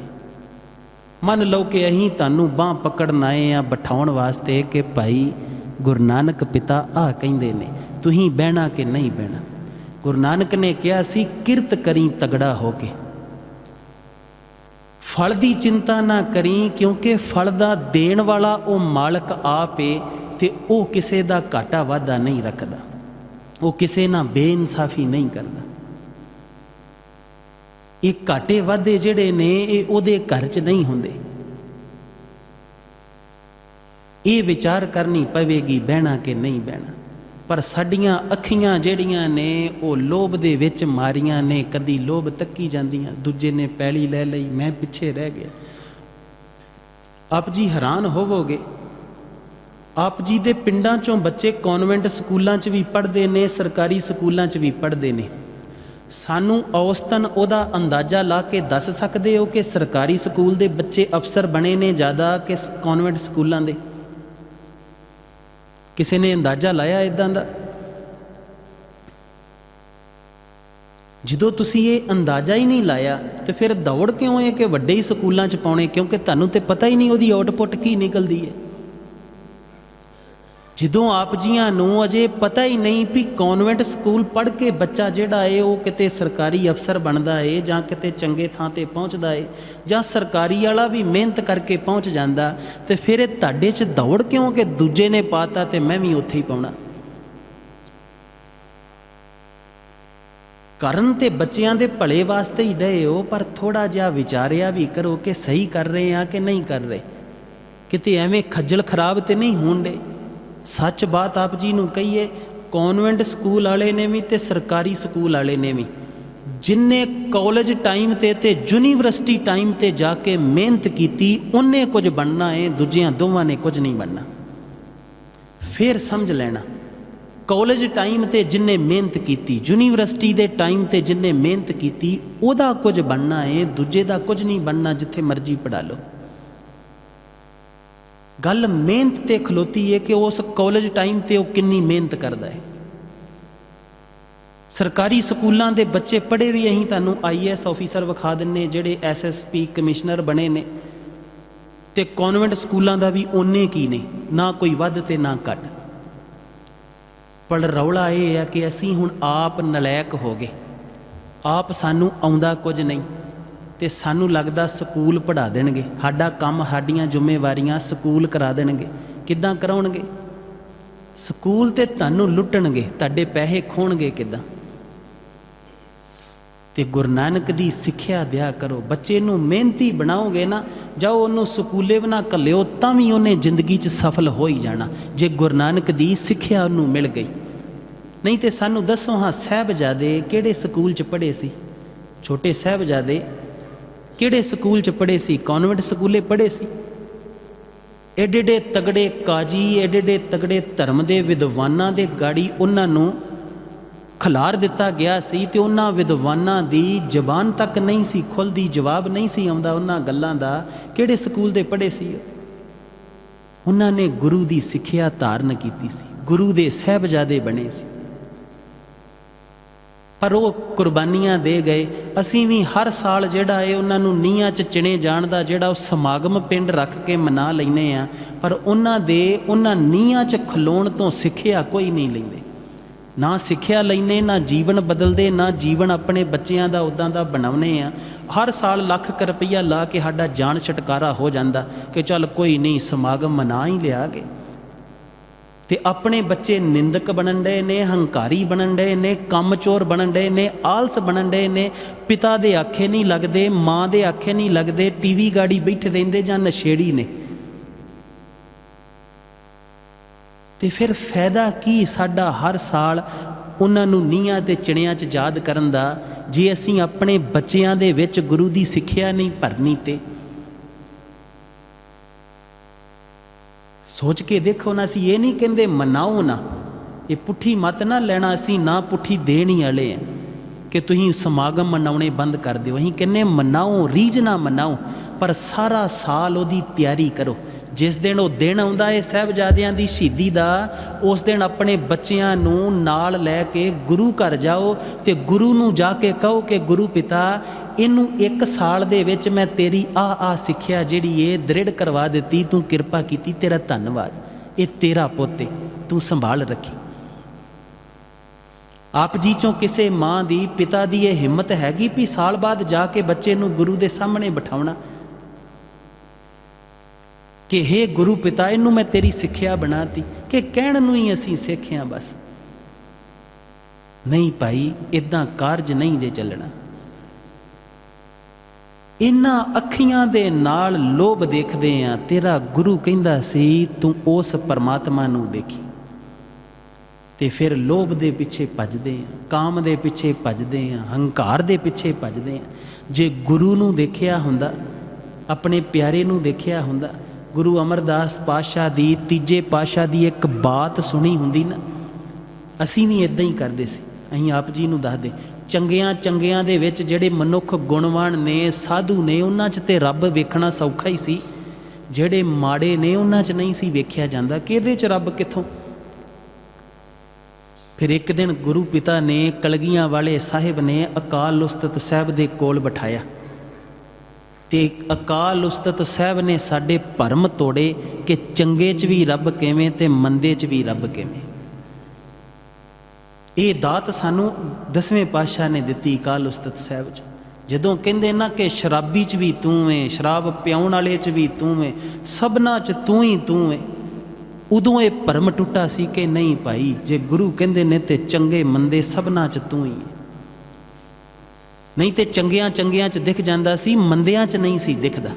ਮੰਨ ਲਓ ਕਿ ਅਸੀਂ ਤੁਹਾਨੂੰ ਬਾਹ ਪਕੜਨ ਆਏ ਆ ਬਿਠਾਉਣ ਵਾਸਤੇ ਕਿ ਭਾਈ ਗੁਰੂ ਨਾਨਕ ਪਿਤਾ ਆ ਕਹਿੰਦੇ ਨੇ, ਤੁਸੀਂ ਬਹਿਣਾ ਕਿ ਨਹੀਂ ਬਹਿਣਾ? ਗੁਰੂ ਨਾਨਕ ਨੇ ਕਿਹਾ ਸੀ, ਕਿਰਤ ਕਰੀ ਤਗੜਾ ਹੋ ਕੇ। ਫਲ ਦੀ ਚਿੰਤਾ ਨਾ ਕਰੀ, ਕਿਉਂਕਿ ਫਲ ਦਾ ਦੇਣ ਵਾਲਾ ਉਹ ਮਾਲਕ ਆਪ ਏ ਤੇ ਉਹ ਕਿਸੇ ਦਾ ਘਾਟਾ ਵਾਧਾ ਨਹੀਂ ਰੱਖਦਾ। ਉਹ ਕਿਸੇ ਨਾਲ ਬੇਇਨਸਾਫੀ ਨਹੀਂ ਕਰਦਾ ਇਹ ਘਾਟੇ ਵਾਧੇ ਜਿਹੜੇ ਨੇ ਇਹ ਉਹਦੇ ਘਰ 'ਚ ਨਹੀਂ ਹੁੰਦੇ ਇਹ ਵਿਚਾਰ ਕਰਨੀ ਪਵੇਗੀ ਬਹਿਣਾ ਕਿ ਨਹੀਂ ਬਹਿਣਾ ਪਰ ਸਾਡੀਆਂ ਅੱਖੀਆਂ ਜਿਹੜੀਆਂ ਨੇ ਉਹ ਲੋਭ ਦੇ ਵਿੱਚ ਮਾਰੀਆਂ ਨੇ ਕਦੀ ਲੋਭ ਤੱਕੀ ਜਾਂਦੀਆਂ ਦੂਜੇ ਨੇ ਪੈਲੀ ਲੈ ਲਈ ਮੈਂ ਪਿੱਛੇ ਰਹਿ ਗਿਆ ਆਪ ਜੀ ਹੈਰਾਨ ਹੋਵੋਗੇ ਆਪ ਜੀ ਦੇ ਪਿੰਡਾਂ ਚੋਂ ਬੱਚੇ ਕਨਵੈਂਟ ਸਕੂਲਾਂ 'ਚ ਵੀ ਪੜ੍ਹਦੇ ਨੇ, ਸਰਕਾਰੀ ਸਕੂਲਾਂ 'ਚ ਵੀ ਪੜ੍ਹਦੇ ਨੇ। ਸਾਨੂੰ ਔਸਤਨ ਉਹਦਾ ਅੰਦਾਜ਼ਾ ਲਾ ਕੇ ਦੱਸ ਸਕਦੇ ਹੋ ਕਿ ਸਰਕਾਰੀ ਸਕੂਲ ਦੇ ਬੱਚੇ ਅਫਸਰ ਬਣੇ ਨੇ ਜ਼ਿਆਦਾ ਕਿ ਕਨਵੈਂਟ ਸਕੂਲਾਂ ਦੇ? ਕਿਸੇ ਨੇ ਅੰਦਾਜ਼ਾ ਲਾਇਆ ਇਦਾਂ ਦਾ? ਜਦੋਂ ਤੁਸੀਂ ਇਹ ਅੰਦਾਜ਼ਾ ਹੀ ਨਹੀਂ ਲਾਇਆ, ਤੇ ਫਿਰ ਦੌੜ ਕਿਉਂ ਹੈ ਕਿ ਵੱਡੇ ਹੀ ਸਕੂਲਾਂ 'ਚ ਪਾਉਣੇ? ਕਿਉਂਕਿ ਤੁਹਾਨੂੰ ਤੇ ਪਤਾ ਹੀ ਨਹੀਂ ਉਹਦੀ ਆਊਟਪੁੱਟ ਕੀ ਨਿਕਲਦੀ ਹੈ। ਜਦੋਂ ਆਪ ਜੀਆਂ ਨੂੰ ਅਜੇ ਪਤਾ ਹੀ ਨਹੀਂ ਵੀ ਕਨਵੈਂਟ ਸਕੂਲ ਪੜ੍ਹ ਕੇ ਬੱਚਾ ਜਿਹੜਾ ਏ, ਉਹ ਕਿਤੇ ਸਰਕਾਰੀ ਅਫਸਰ ਬਣਦਾ ਏ ਜਾਂ ਕਿਤੇ ਚੰਗੇ ਥਾਂ ਤੇ ਪਹੁੰਚਦਾ ਏ ਜਾਂ ਸਰਕਾਰੀ ਵਾਲਾ ਵੀ ਮਿਹਨਤ ਕਰਕੇ ਪਹੁੰਚ ਜਾਂਦਾ ਤੇ ਫਿਰ ਇਹ ਤੁਹਾਡੇ 'ਚ ਦੌੜ ਕਿਉਂ ਕਿ ਦੂਜੇ ਨੇ ਪਾਤਾ ਤੇ ਮੈਂ ਵੀ ਉੱਥੇ ਹੀ ਪਾਉਣਾ? ਕਰਨ ਤੇ ਬੱਚਿਆਂ ਦੇ ਭਲੇ ਵਾਸਤੇ ਹੀ ਡਏ ਹੋ, ਪਰ ਥੋੜਾ ਜਿਹਾ ਵਿਚਾਰਿਆ ਵੀ ਕਰੋ ਕਿ ਸਹੀ ਕਰ ਰਹੇ ਆ ਕਿ ਨਹੀਂ ਕਰ ਰਹੇ। ਕਿਤੇ ਐਵੇਂ ਖੱਜਲ ਖਰਾਬ ਤੇ ਨਹੀਂ ਹੋਣ ਹੋਣਦੇ ਸੱਚ ਬਾਤ ਆਪ ਜੀ ਨੂੰ ਕਹੀਏ, ਕਨਵੈਂਟ ਸਕੂਲ ਵਾਲੇ ਨੇ ਵੀ ਤੇ ਸਰਕਾਰੀ ਸਕੂਲ ਵਾਲੇ ਨੇ ਵੀ। ਜਿਨਨੇ ਕਾਲਜ ਟਾਈਮ ਤੇ ਤੇ ਯੂਨੀਵਰਸਿਟੀ ਟਾਈਮ ਤੇ ਜਾ ਕੇ ਮਿਹਨਤ ਕੀਤੀ, ਉਹਨੇ ਕੁਝ ਬਣਨਾ ਹੈ ਦੂਜਿਆਂ ਦੋਵਾਂ ਨੇ ਕੁਝ ਨਹੀਂ ਬਣਨਾ। ਫਿਰ ਸਮਝ ਲੈਣਾ, ਕਾਲਜ ਟਾਈਮ ਤੇ ਜਿਨਨੇ ਮਿਹਨਤ ਕੀਤੀ, ਯੂਨੀਵਰਸਿਟੀ ਦੇ ਟਾਈਮ ਤੇ ਜਿਨਨੇ ਮਿਹਨਤ ਕੀਤੀ, ਉਹਦਾ ਕੁਝ ਬਣਨਾ ਹੈ ਦੂਜੇ ਦਾ ਕੁਝ ਨਹੀਂ ਬਣਨਾ, ਜਿੱਥੇ ਮਰਜ਼ੀ ਪੜਾ ਲਓ। ਗੱਲ ਮਿਹਨਤ ਤੇ ਖਲੋਤੀ ਹੈ ਕਿ ਉਸ ਕਾਲਜ ਟਾਈਮ ਤੇ ਉਹ ਕਿੰਨੀ ਮਿਹਨਤ ਕਰਦਾ ਹੈ। ਸਰਕਾਰੀ ਸਕੂਲਾਂ ਦੇ ਬੱਚੇ ਪੜ੍ਹੇ ਵੀ ਅਸੀਂ ਤੁਹਾਨੂੰ ਆਈਐਸ ਆਫੀਸਰ ਵਿਖਾ ਦਿੰਨੇ ਜਿਹੜੇ ਐਸਐਸਪੀ ਕਮਿਸ਼ਨਰ ਬਣੇ ਨੇ। ਤੇ ਕਨਵੈਂਟ ਸਕੂਲਾਂ ਦਾ ਵੀ ਓਨੇ ਕੀ ਨੇ, ਨਾ ਕੋਈ ਵੱਧ ਤੇ ਨਾ ਘੱਟ। ਪਰ ਰੌਲਾ ਇਹ ਹੈ ਕਿ ਅਸੀਂ ਹੁਣ ਆਪ ਨਲਾਇਕ ਹੋ ਗਏ। ਆਪ ਸਾਨੂੰ ਆਉਂਦਾ ਕੁਝ ਨਹੀਂ। ਤੇ ਸਾਨੂੰ ਲੱਗਦਾ ਸਕੂਲ ਪੜਾ ਦੇਣਗੇ। ਸਾਡਾ ਕੰਮ ਸਾਡੀਆਂ ਜ਼ਿੰਮੇਵਾਰੀਆਂ ਸਕੂਲ ਕਰਾ ਦੇਣਗੇ। ਕਿੱਦਾਂ ਕਰਾਉਣਗੇ? ਸਕੂਲ ਤੇ ਤੁਹਾਨੂੰ ਲੁੱਟਣਗੇ, ਤੁਹਾਡੇ ਪੈਸੇ ਖੋਣਗੇ ਕਿੱਦਾਂ? ਤੇ ਗੁਰੂ ਨਾਨਕ ਦੀ ਸਿੱਖਿਆ ਦਿਆ ਕਰੋ। ਬੱਚੇ ਨੂੰ ਮਿਹਨਤੀ ਬਣਾਓਗੇ ਨਾ ਜਾਓ ਉਹਨੂੰ ਸਕੂਲੇ ਬਣਾ ਕੱਲਿਓ ਤਾਂ ਵੀ ਉਹਨੇ ਜ਼ਿੰਦਗੀ 'ਚ ਸਫਲ ਹੋ ਹੀ ਜਾਣਾ। ਜੇ ਗੁਰੂ ਨਾਨਕ ਦੀ ਸਿੱਖਿਆ ਉਹਨੂੰ ਮਿਲ ਗਈ। ਨਹੀਂ ਤੇ ਸਾਨੂੰ ਦੱਸੋ ਹਾਂ, ਸਹਿਬਜ਼ਾਦੇ ਕਿਹੜੇ ਸਕੂਲ 'ਚ ਪੜ੍ਹੇ ਸੀ? ਛੋਟੇ ਸਹਿਬਜ਼ਾਦੇ ਕਿਹੜੇ ਸਕੂਲ 'ਚ ਪੜ੍ਹੇ ਸੀ? ਕਨਵੈਂਟ ਸਕੂਲੇ ਪੜ੍ਹੇ ਸੀ? ਏਡੇ ਏਡੇ ਤਗੜੇ ਕਾਜੀ ਏਡੇ ਏਡੇ ਤਗੜੇ ਧਰਮ ਦੇ ਵਿਦਵਾਨਾਂ ਦੇ ਗਾੜੀ ਉਹਨਾਂ ਨੂੰ ਖਿਲਾਰ ਦਿੱਤਾ ਗਿਆ ਸੀ ਤੇ ਉਹਨਾਂ ਵਿਦਵਾਨਾਂ ਦੀ ਜ਼ਬਾਨ ਤੱਕ ਨਹੀਂ ਸੀ ਖੁੱਲਦੀ, ਜਵਾਬ ਨਹੀਂ ਸੀ ਆਉਂਦਾ ਉਹਨਾਂ ਗੱਲਾਂ ਦਾ, ਕਿਹੜੇ ਸਕੂਲ ਦੇ ਪੜ੍ਹੇ ਸੀ? ਉਹਨਾਂ ਨੇ ਗੁਰੂ ਦੀ ਸਿੱਖਿਆ ਧਾਰਨ ਕੀਤੀ ਸੀ, ਗੁਰੂ ਦੇ ਸਹਿਬਜ਼ਾਦੇ ਬਣੇ ਸੀ। ਪਰ ਉਹ ਕੁਰਬਾਨੀਆਂ ਦੇ ਗਏ। ਅਸੀਂ ਵੀ ਹਰ ਸਾਲ ਜਿਹੜਾ ਹੈ ਉਹਨਾਂ ਨੂੰ ਨੀਹਾਂ 'ਚ ਚਿਣੇ ਜਾਣ ਦਾ ਜਿਹੜਾ ਉਹ ਸਮਾਗਮ ਪਿੰਡ ਰੱਖ ਕੇ ਮਨਾ ਲੈਨੇ ਆ ਪਰ ਉਹਨਾਂ ਦੇ ਉਹਨਾਂ ਨੀਹਾਂ 'ਚ ਖਲੋਣ ਤੋਂ ਸਿੱਖਿਆ ਕੋਈ ਨਹੀਂ ਲੈਂਦੇ। ਨਾ ਸਿੱਖਿਆ ਲੈਨੇ ਨਾ ਜੀਵਨ ਬਦਲਦੇ, ਨਾ ਜੀਵਨ ਆਪਣੇ ਬੱਚਿਆਂ ਦਾ ਉਦਾਂ ਦਾ ਬਣਾਉਨੇ ਆ ਹਰ ਸਾਲ ਲੱਖ ਕੁ ਰੁਪਈਆ ਲਾ ਕੇ ਸਾਡਾ ਜਾਨ ਛਟਕਾਰਾ ਹੋ ਜਾਂਦਾ ਕਿ ਚੱਲ ਕੋਈ ਨਹੀਂ, ਸਮਾਗਮ ਮਨਾ ਹੀ ਲਿਆਗੇ ਤੇ ਆਪਣੇ ਬੱਚੇ ਨਿੰਦਕ ਬਣਨ ਡਏ ਨੇ, ਹੰਕਾਰੀ ਬਣਨ ਡਏ ਨੇ ਕੰਮਚੋਰ ਬਣਨ ਡਏ ਨੇ, ਆਲਸ ਬਣਨ ਡਏ ਨੇ। ਪਿਤਾ ਦੇ ਆਖੇ ਨਹੀਂ ਲੱਗਦੇ, ਮਾਂ ਦੇ ਆਖੇ ਨਹੀਂ ਲੱਗਦੇ, ਟੀਵੀ ਗਾੜੀ ਬੈਠੇ ਰਹਿੰਦੇ ਜਾਂ ਨਸ਼ੇੜੀ ਨੇ। ਤੇ ਫਿਰ ਫਾਇਦਾ ਕੀ ਸਾਡਾ ਹਰ ਸਾਲ ਉਹਨਾਂ ਨੂੰ ਨੀਹਾਂ ਤੇ ਚਿਣਿਆਂ 'ਚ ਯਾਦ ਕਰਨ ਦਾ, ਜੇ ਅਸੀਂ ਆਪਣੇ ਬੱਚਿਆਂ ਦੇ ਵਿੱਚ ਗੁਰੂ ਦੀ ਸਿੱਖਿਆ ਨਹੀਂ ਭਰਨੀ ਤੇ? ਸੋਚ ਕੇ ਦੇਖੋ ਨਾ, ਅਸੀਂ ਇਹ ਨਹੀਂ ਕਹਿੰਦੇ ਮਨਾਓ ਨਾ। ਇਹ ਪੁੱਠੀ ਮਤ ਨਾ ਲੈਣਾ, ਅਸੀਂ ਨਾ ਪੁੱਠੀ ਦੇਣ ਹੀ ਵਾਲੇ ਆ। ਕਿ ਤੁਸੀਂ ਸਮਾਗਮ ਮਨਾਉਣੇ ਬੰਦ ਕਰ ਦਿਓ। ਅਸੀਂ ਕਹਿੰਨੇ ਮਨਾਓ, ਰੀਝ ਨਾ ਮਨਾਓ, ਪਰ ਸਾਰਾ ਸਾਲ ਉਹਦੀ ਤਿਆਰੀ ਕਰੋ। ਜਿਸ ਦਿਨ ਉਹ ਦਿਨ ਆਉਂਦਾ ਹੈ ਸਹਿਬਜ਼ਾਦਿਆਂ ਦੀ ਸ਼ਹੀਦੀ ਦਾ, ਉਸ ਦਿਨ ਆਪਣੇ ਬੱਚਿਆਂ ਨੂੰ ਨਾਲ ਲੈ ਕੇ ਗੁਰੂ ਘਰ ਜਾਓ ਤੇ ਗੁਰੂ ਨੂੰ ਜਾ ਕੇ ਕਹੋ ਕਿ ਗੁਰੂ ਪਿਤਾ ਇਹਨੂੰ ਇੱਕ ਸਾਲ ਦੇ ਵਿੱਚ ਮੈਂ ਤੇਰੀ ਆ ਆ ਸਿੱਖਿਆ ਜਿਹੜੀ ਇਹ ਦ੍ਰਿੜ ਕਰਵਾ ਦਿੱਤੀ, ਤੂੰ ਕਿਰਪਾ ਕੀਤੀ, ਤੇਰਾ ਧੰਨਵਾਦ। ਇਹ ਤੇਰਾ ਪੁੱਤ ਏ, ਤੂੰ ਸੰਭਾਲ ਰੱਖੀ। ਆਪ ਜੀ ਚੋਂ ਕਿਸੇ ਮਾਂ ਦੀ, ਪਿਤਾ ਦੀ ਇਹ ਹਿੰਮਤ ਹੈਗੀ ਵੀ ਸਾਲ ਬਾਅਦ ਜਾ ਕੇ ਬੱਚੇ ਨੂੰ ਗੁਰੂ ਦੇ ਸਾਹਮਣੇ ਬਿਠਾਉਣਾ? ਕਿ हे ਗੁਰੂ ਪਿਤਾ, ਇਹਨੂੰ ਮੈਂ ਤੇਰੀ ਸਿੱਖਿਆ ਬਣਾਤੀ, ਕਿ ਕਹਿਣ ਨੂੰ ਹੀ ਅਸੀਂ ਸਿੱਖਿਆ ਬਸ। ਨਹੀਂ ਭਾਈ ਇਦਾਂ ਕਾਰਜ ਨਹੀਂ ਜੇ ਚੱਲਣਾ। ਇਨ੍ਹਾਂ ਅੱਖੀਆਂ ਦੇ ਨਾਲ ਲੋਭ ਦੇਖਦੇ ਆ। ਤੇਰਾ ਗੁਰੂ ਕਹਿੰਦਾ ਸੀ, ਤੂੰ ਉਸ ਪਰਮਾਤਮਾ ਨੂੰ ਦੇਖੀ। ਤੇ ਫਿਰ ਲੋਭ ਦੇ ਪਿੱਛੇ ਭੱਜਦੇ ਆ, ਕਾਮ ਦੇ ਪਿੱਛੇ ਭੱਜਦੇ ਆ, ਹੰਕਾਰ ਦੇ ਪਿੱਛੇ ਭੱਜਦੇ ਆ। ਜੇ ਗੁਰੂ ਨੂੰ ਦੇਖਿਆ ਹੁੰਦਾ, ਆਪਣੇ ਪਿਆਰੇ ਨੂੰ ਦੇਖਿਆ ਹੁੰਦਾ, ਗੁਰੂ ਅਮਰਦਾਸ ਪਾਸ਼ਾ ਦੀ ਤੀਜੇ ਪਾਸ਼ਾ ਦੀ ਇੱਕ ਬਾਤ ਸੁਣੀ ਹੁੰਦੀ ਨਾ, ਅਸੀਂ ਵੀ ਇਦਾਂ ਹੀ ਕਰਦੇ ਸੀ। ਅਸੀਂ ਆਪ ਜੀ ਨੂੰ ਦੱਸਦੇ ਚੰਗਿਆਂ ਚੰਗਿਆਂ ਦੇ ਵਿੱਚ ਜਿਹੜੇ ਮਨੁੱਖ ਗੁਣਵਾਨ ਨੇ, ਸਾਧੂ ਨੇ, ਉਹਨਾਂ 'ਚ ਤੇ ਰੱਬ ਵੇਖਣਾ ਸੌਖਾ ਹੀ ਸੀ। ਜਿਹੜੇ ਮਾੜੇ ਨੇ, ਉਹਨਾਂ 'ਚ ਨਹੀਂ ਸੀ ਵੇਖਿਆ ਜਾਂਦਾ। ਕਿ ਇਹਦੇ 'ਚ ਰੱਬ ਕਿੱਥੋਂ? ਫਿਰ ਇੱਕ ਦਿਨ ਗੁਰੂ ਪਿਤਾ ਨੇ ਕਲਗੀਆਂ ਵਾਲੇ ਸਾਹਿਬ ਨੇ ਅਕਾਲ ਉਸਤਤ ਸਾਹਿਬ ਦੇ ਕੋਲ ਬਿਠਾਇਆ। ਤੇ ਅਕਾਲ ਉਸਤਤ ਸਾਹਿਬ ਨੇ ਸਾਡੇ ਭਰਮ ਤੋੜੇ ਕਿ ਚੰਗੇ 'ਚ ਵੀ ਰੱਬ ਕਿਵੇਂ ਤੇ ਮੰਦੇ 'ਚ ਵੀ ਰੱਬ ਕਿਵੇਂ। ਇਹ ਦਾਤ ਸਾਨੂੰ ਦਸਵੇਂ ਪਾਤਸ਼ਾਹ ਨੇ ਦਿੱਤੀ ਅਕਾਲ ਉਸਤਤ ਸਾਹਿਬ 'ਚ। ਜਦੋਂ ਕਹਿੰਦੇ ਨਾ ਕਿ ਸ਼ਰਾਬੀ 'ਚ ਵੀ ਤੂੰ ਏ, ਸ਼ਰਾਬ ਪਿਆਉਣ ਵਾਲੇ 'ਚ ਵੀ ਤੂੰ ਏ, ਸਭਨਾ 'ਚ ਤੂੰ ਹੀ ਤੂੰ ਏ। ਉਦੋਂ ਇਹ ਭਰਮ ਟੁੱਟਾ ਸੀ ਕਿ ਨਹੀਂ ਭਾਈ, ਜੇ ਗੁਰੂ ਕਹਿੰਦੇ ਨੇ ਤੇ ਚੰਗੇ ਮੰਦੇ ਸਭਨਾ 'ਚ ਤੂੰ ਹੀ ਨਹੀਂ ਤੇ ਚੰਗਿਆਂ ਚੰਗਿਆਂ 'ਚ ਦਿਖ ਜਾਂਦਾ ਸੀ, ਮੰਦਿਆਂ 'ਚ ਨਹੀਂ ਸੀ ਦਿਖਦਾ।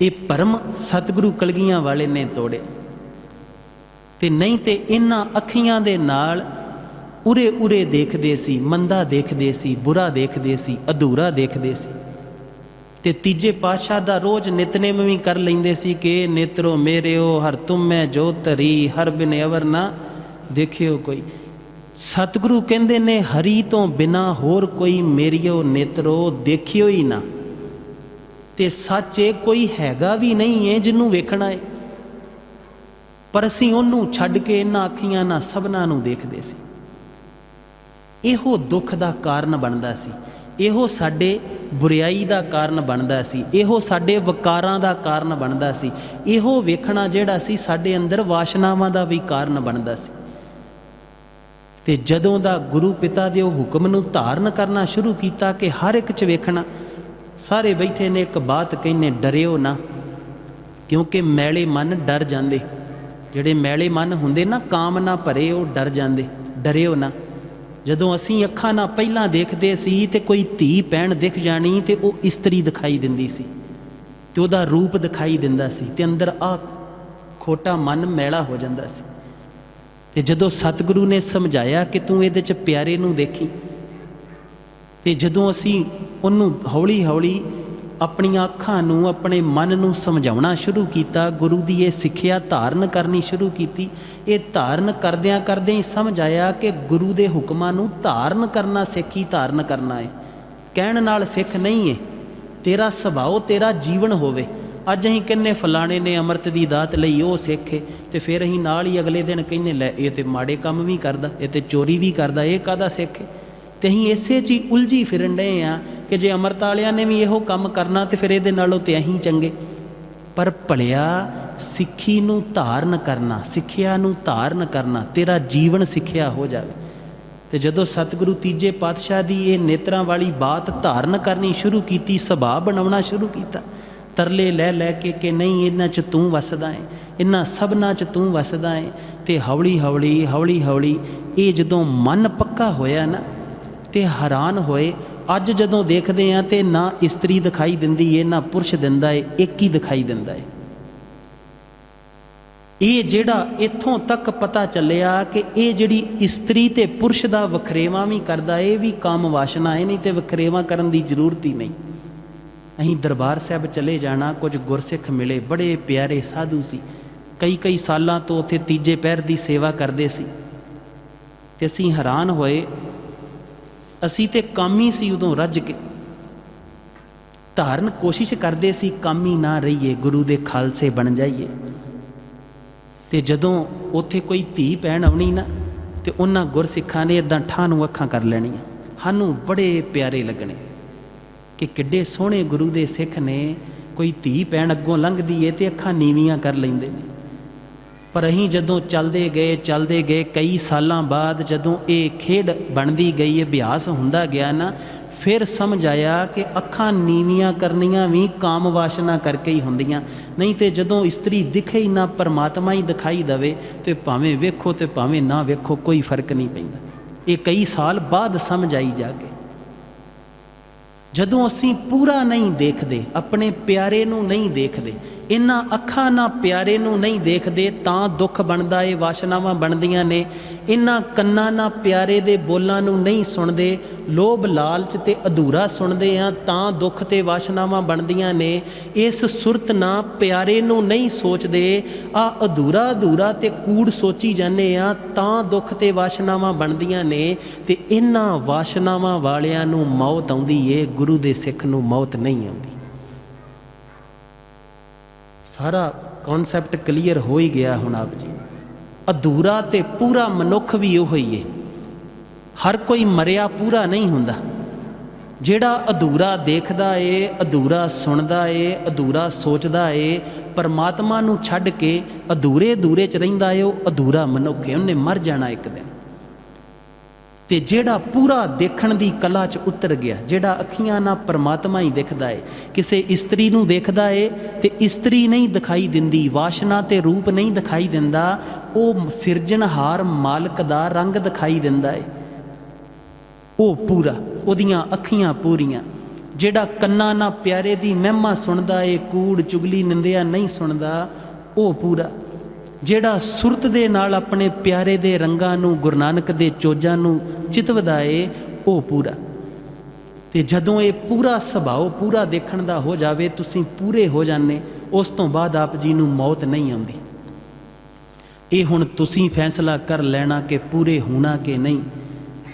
ਇਹ ਭਰਮ ਸਤਿਗੁਰੂ ਕਲਗੀਆਂ ਵਾਲੇ ਨੇ ਤੋੜਿਆ। ਤੇ ਨਹੀਂ ਤੇ ਇਹਨਾਂ ਅੱਖੀਆਂ ਦੇ ਨਾਲ ਉਰੇ ਉਰੇ ਦੇਖਦੇ ਸੀ, ਮੰਦਾ ਦੇਖਦੇ ਸੀ, ਬੁਰਾ ਦੇਖਦੇ ਸੀ, ਅਧੂਰਾ ਦੇਖਦੇ ਸੀ। ਤੇ ਤੀਜੇ ਪਾਤਸ਼ਾਹ ਦਾ ਰੋਜ਼ ਨਿਤਨੇਮ ਵੀ ਕਰ ਲੈਂਦੇ ਸੀ ਕਿ, ਨੇਤਰੋ ਮੇਰਿਓ, ਹਰ ਤੁਮੈ ਜੋ ਧਰੀ, ਹਰ ਬਿਨ ਅਵਰ ਨਾ ਦੇਖਿਓ ਕੋਈ। ਸਤਿਗੁਰੂ ਕਹਿੰਦੇ ਨੇ, ਹਰੀ ਤੋਂ ਬਿਨਾ ਹੋਰ ਕੋਈ ਮੇਰਿਓ, ਨੇਤਰੋ ਦੇਖਿਓ ਹੀ ਨਾ। ਤੇ ਸੱਚ ਇਹ ਕੋਈ ਹੈਗਾ ਵੀ ਨਹੀਂ ਹੈ ਜਿਹਨੂੰ ਵੇਖਣਾ ਹੈ। ਪਰ ਅਸੀਂ ਉਹਨੂੰ ਛੱਡ ਕੇ ਇਹਨਾਂ ਅੱਖੀਆਂ ਨਾਲ ਸਭਨਾਂ ਨੂੰ ਦੇਖਦੇ ਸੀ। ਇਹੋ ਦੁੱਖ ਦਾ ਕਾਰਨ ਬਣਦਾ ਸੀ। ਇਹੋ ਸਾਡੇ ਬੁਰੀਾਈ ਦਾ ਕਾਰਨ ਬਣਦਾ ਸੀ। ਇਹੋ ਸਾਡੇ ਵਕਾਰਾਂ ਦਾ ਕਾਰਨ ਬਣਦਾ ਸੀ। ਇਹੋ ਵੇਖਣਾ ਜਿਹੜਾ ਸੀ ਸਾਡੇ ਅੰਦਰ ਵਾਸ਼ਨਾਵਾਂ ਦਾ ਵੀ ਕਾਰਨ ਬਣਦਾ ਸੀ। ਤੇ ਜਦੋਂ ਦਾ ਗੁਰੂ ਪਿਤਾ ਦੇ ਉਹ ਹੁਕਮ ਨੂੰ ਧਾਰਨ ਕਰਨਾ ਸ਼ੁਰੂ ਕੀਤਾ ਕਿ ਹਰ ਇੱਕ 'ਚ ਵੇਖਣਾ, ਸਾਰੇ ਬੈਠੇ ਨੇ ਇੱਕ ਬਾਤ ਕਹਿੰਨੇ ਡਰਿਓ ਨਾ, ਕਿਉਂਕਿ ਮੈਲੇ ਮਨ ਡਰ ਜਾਂਦੇ। ਜਿਹੜੇ ਮੈਲੇ ਮਨ ਹੁੰਦੇ ਨਾ, ਕਾਮ ਨਾ ਭਰੇ, ਉਹ ਡਰ ਜਾਂਦੇ, ਡਰਿਓ ਨਾ। ਜਦੋਂ ਅਸੀਂ ਅੱਖਾਂ ਨਾਲ ਪਹਿਲਾਂ ਦੇਖਦੇ ਸੀ ਤੇ ਕੋਈ ਧੀ ਪੈਣ ਦਿਖ ਜਾਣੀ ਤੇ ਉਹ ਇਸਤਰੀ ਦਿਖਾਈ ਦਿੰਦੀ ਸੀ ਤੇ ਉਹਦਾ ਰੂਪ ਦਿਖਾਈ ਦਿੰਦਾ ਸੀ ਤੇ ਅੰਦਰ ਆ ਖੋਟਾ ਮਨ ਮੈਲਾ ਹੋ ਜਾਂਦਾ ਸੀ। ਤੇ ਜਦੋਂ ਸਤਿਗੁਰੂ ਨੇ ਸਮਝਾਇਆ ਕਿ ਤੂੰ ਇਹਦੇ ਚ ਪਿਆਰੇ ਨੂੰ ਦੇਖੀ, ਤੇ ਜਦੋਂ ਅਸੀਂ ਉਹਨੂੰ ਹੌਲੀ ਹੌਲੀ ਆਪਣੀਆਂ ਅੱਖਾਂ ਨੂੰ, ਆਪਣੇ ਮਨ ਨੂੰ ਸਮਝਾਉਣਾ ਸ਼ੁਰੂ ਕੀਤਾ। ਗੁਰੂ ਦੀ ਇਹ ਸਿੱਖਿਆ ਧਾਰਨ ਕਰਨੀ ਸ਼ੁਰੂ ਕੀਤੀ। ਇਹ ਧਾਰਨ ਕਰਦਿਆਂ ਕਰਦਿਆਂ ਹੀ ਸਮਝ ਆਇਆ ਕਿ ਗੁਰੂ ਦੇ ਹੁਕਮਾਂ ਨੂੰ ਧਾਰਨ ਕਰਨਾ ਸਿੱਖੀ ਧਾਰਨ ਕਰਨਾ ਹੈ ਕਹਿਣ ਨਾਲ ਸਿੱਖ ਨਹੀਂ ਹੈ ਤੇਰਾ ਸੁਭਾਅ, ਤੇਰਾ ਜੀਵਨ ਹੋਵੇ। ਅੱਜ ਅਸੀਂ ਕਿੰਨੇ ਫਲਾਣੇ ਨੇ ਅੰਮ੍ਰਿਤ ਦੀ ਦਾਤ ਲਈ ਉਹ ਸਿੱਖ ਹੈ ਤੇ ਫਿਰ ਅਸੀਂ ਨਾਲ ਹੀ ਅਗਲੇ ਦਿਨ ਕਹਿੰਨੇ ਲੈ ਇਹ ਤੇ ਮਾੜੇ ਕੰਮ ਵੀ ਕਰਦਾ, ਇਹ ਤੇ ਚੋਰੀ ਵੀ ਕਰਦਾ, ਇਹ ਕਾਦਾ ਸਿੱਖ ਹੈ ਤੇ ਅਸੀਂ ਇਸੇ 'ਚ ਹੀ ਉਲਝੀ ਫਿਰਨ ਡਏ ਆ ਕਿ ਜੇ ਅੰਮ੍ਰਿਤ ਵਾਲਿਆਂ ਨੇ ਵੀ ਇਹੋ ਕੰਮ ਕਰਨਾ ਤੇ ਫਿਰ ਇਹਦੇ ਨਾਲੋਂ ਤੇ ਅਸੀਂ ਚੰਗੇ। ਪਰ ਭਲਿਆ, ਸਿੱਖੀ ਨੂੰ ਧਾਰਨ ਕਰਨਾ, ਸਿੱਖਿਆ ਨੂੰ ਧਾਰਨ ਕਰਨਾ, ਤੇਰਾ ਜੀਵਨ ਸਿੱਖਿਆ ਹੋ ਜਾਵੇ। ਤੇ ਜਦੋਂ ਸਤਿਗੁਰੂ ਤੀਜੇ ਪਾਤਸ਼ਾਹ ਦੀ ਇਹ ਨੇਤਰਾਂ ਵਾਲੀ ਬਾਤ ਧਾਰਨ ਕਰਨੀ ਸ਼ੁਰੂ ਕੀਤੀ, ਸੁਭਾਅ ਬਣਾਉਣਾ ਸ਼ੁਰੂ ਕੀਤਾ, ਤਰਲੇ ਲੈ ਲੈ ਕੇ ਕਿ ਨਹੀਂ, ਇਹਨਾਂ 'ਚ ਤੂੰ ਵਸਦਾ ਹੈ ਇਹਨਾਂ ਸਭਨਾਂ 'ਚ ਤੂੰ ਵਸਦਾ ਹੈ ਤੇ ਹੌਲੀ ਹੌਲੀ ਹੌਲੀ ਹੌਲੀ ਇਹ ਜਦੋਂ ਮਨ ਪੱਕਾ ਹੋਇਆ ਨਾ, ਤੇ ਹੈਰਾਨ ਹੋਏ ਅੱਜ ਜਦੋਂ ਦੇਖਦੇ ਆ ਤੇ ਨਾ ਇਸਤਰੀ ਦਿਖਾਈ ਦਿੰਦੀ ਏ, ਨਾ ਪੁਰਸ਼ ਦਿੰਦਾ ਏ, ਇੱਕ ਹੀ ਦਿਖਾਈ ਦਿੰਦਾ ਏ। ਇਹ ਜਿਹੜਾ ਇੱਥੋਂ ਤੱਕ ਪਤਾ ਚੱਲਿਆ ਕਿ ਇਹ ਜਿਹੜੀ ਇਸਤਰੀ ਤੇ ਪੁਰਸ਼ ਦਾ ਵਖਰੇਵਾ ਵੀ ਕਰਦਾ ਇਹ ਵੀ ਕਾਮ ਵਾਸ਼ਨਾ ਹੈ ਨਹੀਂ ਤੇ ਵਖਰੇਵਾ ਕਰਨ ਦੀ ਜ਼ਰੂਰਤ ਹੀ ਨਹੀਂ। ਅਸੀਂ ਦਰਬਾਰ ਸਾਹਿਬ ਚਲੇ ਜਾਣਾ, ਕੁਝ ਗੁਰਸਿੱਖ ਮਿਲੇ, ਬੜੇ ਪਿਆਰੇ ਸਾਧੂ ਸੀ। ਕਈ ਕਈ ਸਾਲਾਂ ਤੋਂ ਉੱਥੇ ਤੀਜੇ ਪਹਿਰ ਦੀ ਸੇਵਾ ਕਰਦੇ ਸੀ। ਤੇ ਅਸੀਂ ਹੈਰਾਨ ਹੋਏ ਅਸੀਂ ਤੇ ਕਾਮੀ ਸੀ ਉਦੋਂ ਰੱਜ ਕੇ। ਧਾਰਨ ਕੋਸ਼ਿਸ਼ ਕਰਦੇ ਸੀ, ਕਾਮੀ ਨਾ ਰਹੀਏ, ਗੁਰੂ ਦੇ ਖਾਲਸੇ ਬਣ ਜਾਈਏ। ਤੇ ਜਦੋਂ ਉੱਥੇ ਕੋਈ ਧੀ ਪੈਣ ਆਉਣੀ ਨਾ, ਤੇ ਉਹਨਾਂ ਗੁਰਸਿੱਖਾਂ ਨੇ ਇਦਾਂ ਠਾਹ ਨੂੰ ਅੱਖਾਂ ਕਰ ਲੈਣੀਆਂ। ਸਾਨੂੰ ਬੜੇ ਪਿਆਰੇ ਲੱਗਣੇ ਕਿ ਕਿੱਡੇ ਸੋਹਣੇ ਗੁਰੂ ਦੇ ਸਿੱਖ ਨੇ ਕੋਈ ਧੀ ਪੈਣ ਅੱਗੋਂ ਲੰਘਦੀ ਏ ਤੇ ਅੱਖਾਂ ਨੀਵੀਆਂ ਕਰ ਲੈਂਦੇ ਨੇ। ਪਰ ਅਸੀਂ ਜਦੋਂ ਚੱਲਦੇ ਗਏ ਚੱਲਦੇ ਗਏ ਕਈ ਸਾਲਾਂ ਬਾਅਦ ਜਦੋਂ ਇਹ ਖੇਡ ਬਣਦੀ ਗਈ, ਅਭਿਆਸ ਹੁੰਦਾ ਗਿਆ ਨਾ, ਫਿਰ ਸਮਝ ਆਇਆ ਕਿ ਅੱਖਾਂ ਨੀਵੀਆਂ ਕਰਨੀਆਂ ਵੀ ਕਾਮ ਵਾਸ਼ਨਾ ਕਰਕੇ ਹੀ ਹੁੰਦੀਆਂ। ਨਹੀਂ ਤੇ ਜਦੋਂ ਇਸਤਰੀ ਦਿਖੇ ਹੀ ਨਾ, ਪਰਮਾਤਮਾ ਹੀ ਦਿਖਾਈ ਦਵੇ, ਤੇ ਭਾਵੇਂ ਵੇਖੋ ਤੇ ਭਾਵੇਂ ਨਾ ਵੇਖੋ ਕੋਈ ਫ਼ਰਕ ਨਹੀਂ ਪੈਂਦਾ। ਇਹ ਕਈ ਸਾਲ ਬਾਅਦ ਸਮਝ ਆਈ ਜਾ ਕੇ। ਜਦੋਂ ਅਸੀਂ ਪੂਰਾ ਨਹੀਂ ਦੇਖਦੇ, ਆਪਣੇ ਪਿਆਰੇ ਨੂੰ ਨਹੀਂ ਦੇਖਦੇ ਇਹਨਾਂ ਅੱਖਾਂ ਨਾਲ ਪਿਆਰੇ ਨੂੰ ਨਹੀਂ ਦੇਖਦੇ, ਤਾਂ ਦੁੱਖ ਬਣਦਾ ਏ, ਵਾਸ਼ਨਾਵਾਂ ਬਣਦੀਆਂ ਨੇ। ਇਹਨਾਂ ਕੰਨਾਂ ਨਾਲ ਪਿਆਰੇ ਦੇ ਬੋਲਾਂ ਨੂੰ ਨਹੀਂ ਸੁਣਦੇ, ਲੋਭ ਲਾਲਚ ਤੇ ਅਧੂਰਾ ਸੁਣਦੇ ਆ, ਤਾਂ ਦੁੱਖ ਤੇ ਵਾਸ਼ਨਾਵਾਂ ਬਣਦੀਆਂ ਨੇ। ਇਸ ਸੁਰਤ ਨਾਲ ਪਿਆਰੇ ਨੂੰ ਨਹੀਂ ਸੋਚਦੇ, ਆ ਅਧੂਰਾ ਅਧੂਰਾ ਤੇ ਕੂੜ ਸੋਚੀ ਜਾਂਦੇ ਆ, ਤਾਂ ਦੁੱਖ ਤੇ ਵਾਸ਼ਨਾਵਾਂ ਬਣਦੀਆਂ ਨੇ। ਤੇ ਇਹਨਾਂ ਵਾਸ਼ਨਾਵਾਂ ਵਾਲਿਆਂ ਨੂੰ ਮੌਤ ਆਉਂਦੀ ਏ, ਗੁਰੂ ਦੇ ਸਿੱਖ ਨੂੰ ਮੌਤ ਨਹੀਂ ਆਉਂਦੀ। ਸਾਰਾ ਕਨਸੈਪਟ ਕਲੀਅਰ ਹੋ ਹੀ ਗਿਆ ਹੁਣ ਆਪ ਜੀ। ਅਧੂਰਾ ਤੇ ਪੂਰਾ ਮਨੁੱਖ ਵੀ ਉਹ ਹੀ ਏ। ਹਰ ਕੋਈ ਮਰਿਆ ਪੂਰਾ ਨਹੀਂ ਹੁੰਦਾ। ਜਿਹੜਾ ਅਧੂਰਾ ਦੇਖਦਾ ਏ, ਅਧੂਰਾ ਸੁਣਦਾ ਏ, ਅਧੂਰਾ ਸੋਚਦਾ ਏ, ਪਰਮਾਤਮਾ ਨੂੰ ਛੱਡ ਕੇ ਅਧੂਰੇ ਅਧੂਰੇ ਚ ਰਹਿੰਦਾ ਏ, ਉਹ ਅਧੂਰਾ ਮਨੁੱਖ ਏ। ਉਹਨੇ ਮਰ ਜਾਣਾ ਇੱਕ ਦਿਨ। ਤੇ ਜਿਹੜਾ ਪੂਰਾ ਦੇਖਣ ਦੀ ਕਲਾ 'ਚ ਉਤਰ ਗਿਆ, ਜਿਹੜਾ ਅੱਖੀਆਂ ਨਾਲ ਪਰਮਾਤਮਾ ਹੀ ਦਿਖਦਾ ਏ, ਕਿਸੇ ਇਸਤਰੀ ਨੂੰ ਦੇਖਦਾ ਏ ਤੇ ਇਸਤਰੀ ਨਹੀਂ ਦਿਖਾਈ ਦਿੰਦੀ, ਵਾਸ਼ਨਾ ਤੇ ਰੂਪ ਨਹੀਂ ਦਿਖਾਈ ਦਿੰਦਾ, ਉਹ ਸਿਰਜਣਹਾਰ ਮਾਲਕ ਦਾ ਰੰਗ ਦਿਖਾਈ ਦਿੰਦਾ ਏ। ਉਹ ਪੂਰਾ, ਉਹਦੀਆਂ ਅੱਖੀਆਂ ਪੂਰੀਆਂ, ਜਿਹੜਾ ਕੰਨਾਂ ਨਾਲ ਪਿਆਰੇ ਦੀ ਮਹਿਮਾ ਸੁਣਦਾ ਏ, ਕੂੜ, ਚੁਗਲੀ, ਨਿੰਦਿਆ ਨਹੀਂ ਸੁਣਦਾ, ਉਹ ਪੂਰਾ। ਜਿਹੜਾ ਸੁਰਤ ਦੇ ਨਾਲ ਆਪਣੇ ਪਿਆਰੇ ਦੇ ਰੰਗਾਂ ਨੂੰ, ਗੁਰੂ ਨਾਨਕ ਦੇ ਚੋਜਾਂ ਨੂੰ ਚਿਤਵਦਾ ਏ, ਉਹ ਪੂਰਾ। ਤੇ ਜਦੋਂ ਇਹ ਪੂਰਾ ਸੁਭਾਅ, ਪੂਰਾ ਦੇਖਣ ਦਾ ਹੋ ਜਾਵੇ, ਤੁਸੀਂ ਪੂਰੇ ਹੋ ਜਾਂਦੇ, ਉਸ ਤੋਂ ਬਾਅਦ ਆਪ ਜੀ ਨੂੰ ਮੌਤ ਨਹੀਂ ਆਉਂਦੀ। ਇਹ ਹੁਣ ਤੁਸੀਂ ਫੈਸਲਾ ਕਰ ਲੈਣਾ ਕਿ ਪੂਰੇ ਹੋਣਾ ਕਿ ਨਹੀਂ,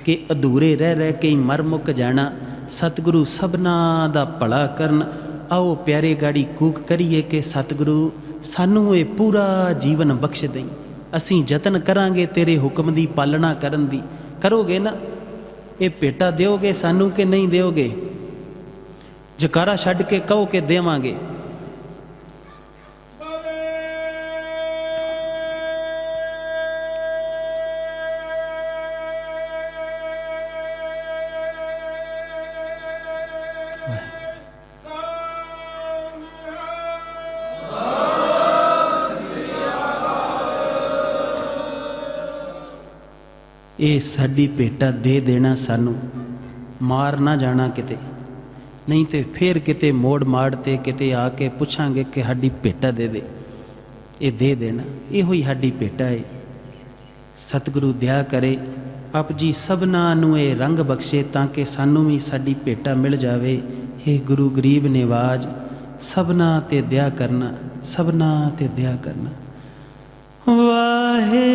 ਕਿ ਅਧੂਰੇ ਰਹਿ ਰਹਿ ਕੇ ਹੀ ਮਰ ਮੁੱਕ ਜਾਣਾ। ਸਤਿਗੁਰੂ ਸਭਨਾ ਦਾ ਭਲਾ ਕਰਨ। ਆਓ ਪਿਆਰੇ ਗਾੜੀ ਕੂਕ ਕਰੀਏ ਕਿ ਸਤਿਗੁਰੂ ਸਾਨੂੰ ਇਹ ਪੂਰਾ ਜੀਵਨ ਬਖਸ਼ ਦੇਈ। ਅਸੀਂ ਯਤਨ ਕਰਾਂਗੇ ਤੇਰੇ ਹੁਕਮ ਦੀ ਪਾਲਣਾ ਕਰਨ ਦੀ। ਕਰੋਗੇ ਨਾ? ਇਹ ਭੇਟਾ ਦਿਓਗੇ ਸਾਨੂੰ ਕਿ ਨਹੀਂ ਦਿਓਗੇ? ਜਕਾਰਾ ਛੱਡ ਕੇ ਕਹੋ ਕਿ ਦੇਵਾਂਗੇ। ਇਹ ਸਾਡੀ ਭੇਟਾ ਦੇ ਦੇਣਾ ਸਾਨੂੰ। ਮਾਰ ਨਾ ਜਾਣਾ ਕਿਤੇ। ਨਹੀਂ ਤੇ ਫੇਰ ਕਿਤੇ ਮੋੜ ਮਾੜ ਤੇ ਕਿਤੇ ਆ ਕੇ ਪੁੱਛਾਂਗੇ ਕਿ ਸਾਡੀ ਭੇਟਾ ਦੇ ਦੇ। ਇਹ ਦੇ ਦੇਣਾ। ਇਹੋ ਹੀ ਸਾਡੀ ਭੇਟਾ ਹੈ ਸਤਿਗੁਰੂ ਦਿਆ ਕਰੇ, ਆਪ ਜੀ ਸਭਨਾ ਨੂੰ ਇਹ ਰੰਗ ਬਖਸ਼ੇ ਤਾਂ ਕਿ ਸਾਨੂੰ ਵੀ ਸਾਡੀ ਭੇਟਾ ਮਿਲ ਜਾਵੇ। ਇਹ ਗੁਰੂ ਗਰੀਬ ਨਿਵਾਜ, ਸਭਨਾ ਤੇ ਦਿਆ ਕਰਨਾ, ਸਭਨਾ ਤੇ ਦਿਆ ਕਰਨਾ। ਵਾਹੇ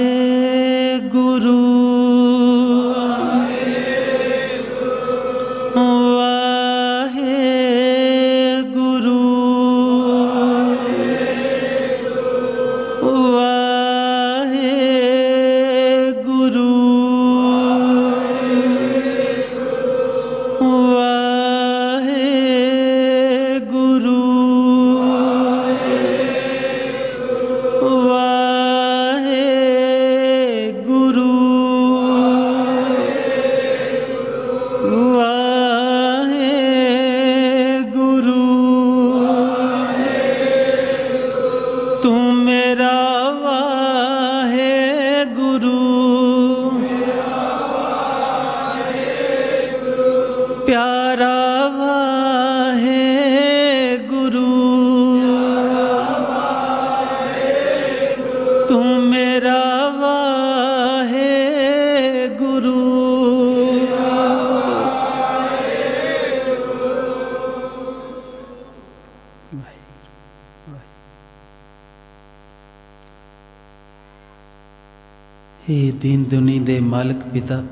ਪਿਤਾ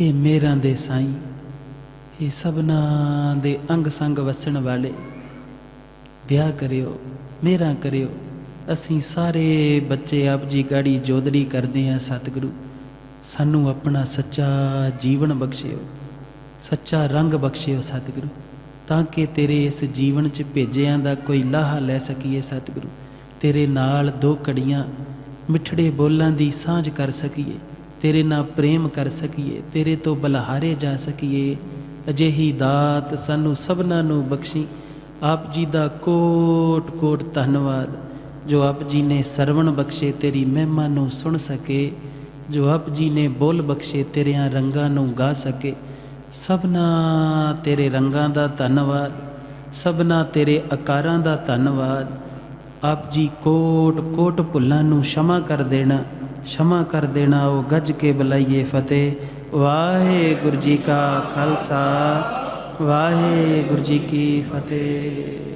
ਹੇ ਮੇਰਾ ਦੇ ਸਾਈਂ ਹੇ ਸਭਨਾ ਦੇ ਅੰਗ ਸੰਗ ਵਸਣ ਵਾਲੇ। ਦਿਆ ਕਰਿਓ, ਮੇਰਾ ਕਰਿਓ, ਅਸੀਂ ਸਾਰੇ ਬੱਚੇ ਆਪ ਜੀ ਗਾੜੀ ਜੋਦੜੀ ਕਰਦੇ ਆ ਸਤਿਗੁਰੂ। ਸਾਨੂੰ ਆਪਣਾ ਸੱਚਾ ਜੀਵਨ ਬਖਸ਼ਿਓ, ਸੱਚਾ ਰੰਗ ਬਖਸ਼ਿਓ ਸਤਿਗੁਰੂ, ਤਾਂ ਕਿ ਤੇਰੇ ਇਸ ਜੀਵਨ 'ਚ ਭੇਜਿਆਂ ਦਾ ਕੋਈ ਲਾਹਾ ਲੈ ਸਕੀਏ ਸਤਿਗੁਰੂ। ਤੇਰੇ ਨਾਲ ਦੋ ਘੜੀਆਂ, ਮਿੱਠੜੇ ਬੋਲਾਂ ਦੀ ਸਾਂਝ ਕਰ ਸਕੀਏ। ਤੇਰੇ ਨਾਲ ਪ੍ਰੇਮ ਕਰ ਸਕੀਏ, ਤੇਰੇ ਤੋਂ ਬਲਹਾਰੇ ਜਾ ਸਕੀਏ। ਅਜਿਹੀ ਦਾਤ ਸਾਨੂੰ ਸਭਨਾਂ ਨੂੰ ਬਖਸ਼ੀ। ਆਪ ਜੀ ਦਾ ਕੋਟ ਕੋਟ ਧੰਨਵਾਦ। ਜੋ ਆਪ ਜੀ ਨੇ ਸਰਵਣ ਬਖਸ਼ੇ ਤੇਰੀ ਮਹਿਮਾ ਨੂੰ ਸੁਣ ਸਕੇ, ਜੋ ਆਪ ਜੀ ਨੇ ਬੋਲ ਬਖਸ਼ੇ ਤੇਰਿਆਂ ਰੰਗਾਂ ਨੂੰ ਗਾ ਸਕੇ। ਸਭਨਾ ਤੇਰੇ ਰੰਗਾਂ ਦਾ ਧੰਨਵਾਦ, ਸਭਨਾ ਤੇਰੇ ਆਕਾਰਾਂ ਦਾ ਧੰਨਵਾਦ। ਆਪ ਜੀ ਕੋਟ ਕੋਟ ਭੁੱਲਾਂ ਨੂੰ ਸ਼ਮਾ ਕਰ ਦੇਣਾ। क्षमा कर देना ओ गज के बुलाइए फतेह वाहे गुरु जी का खालसा वाहे गुरु जी की फतेह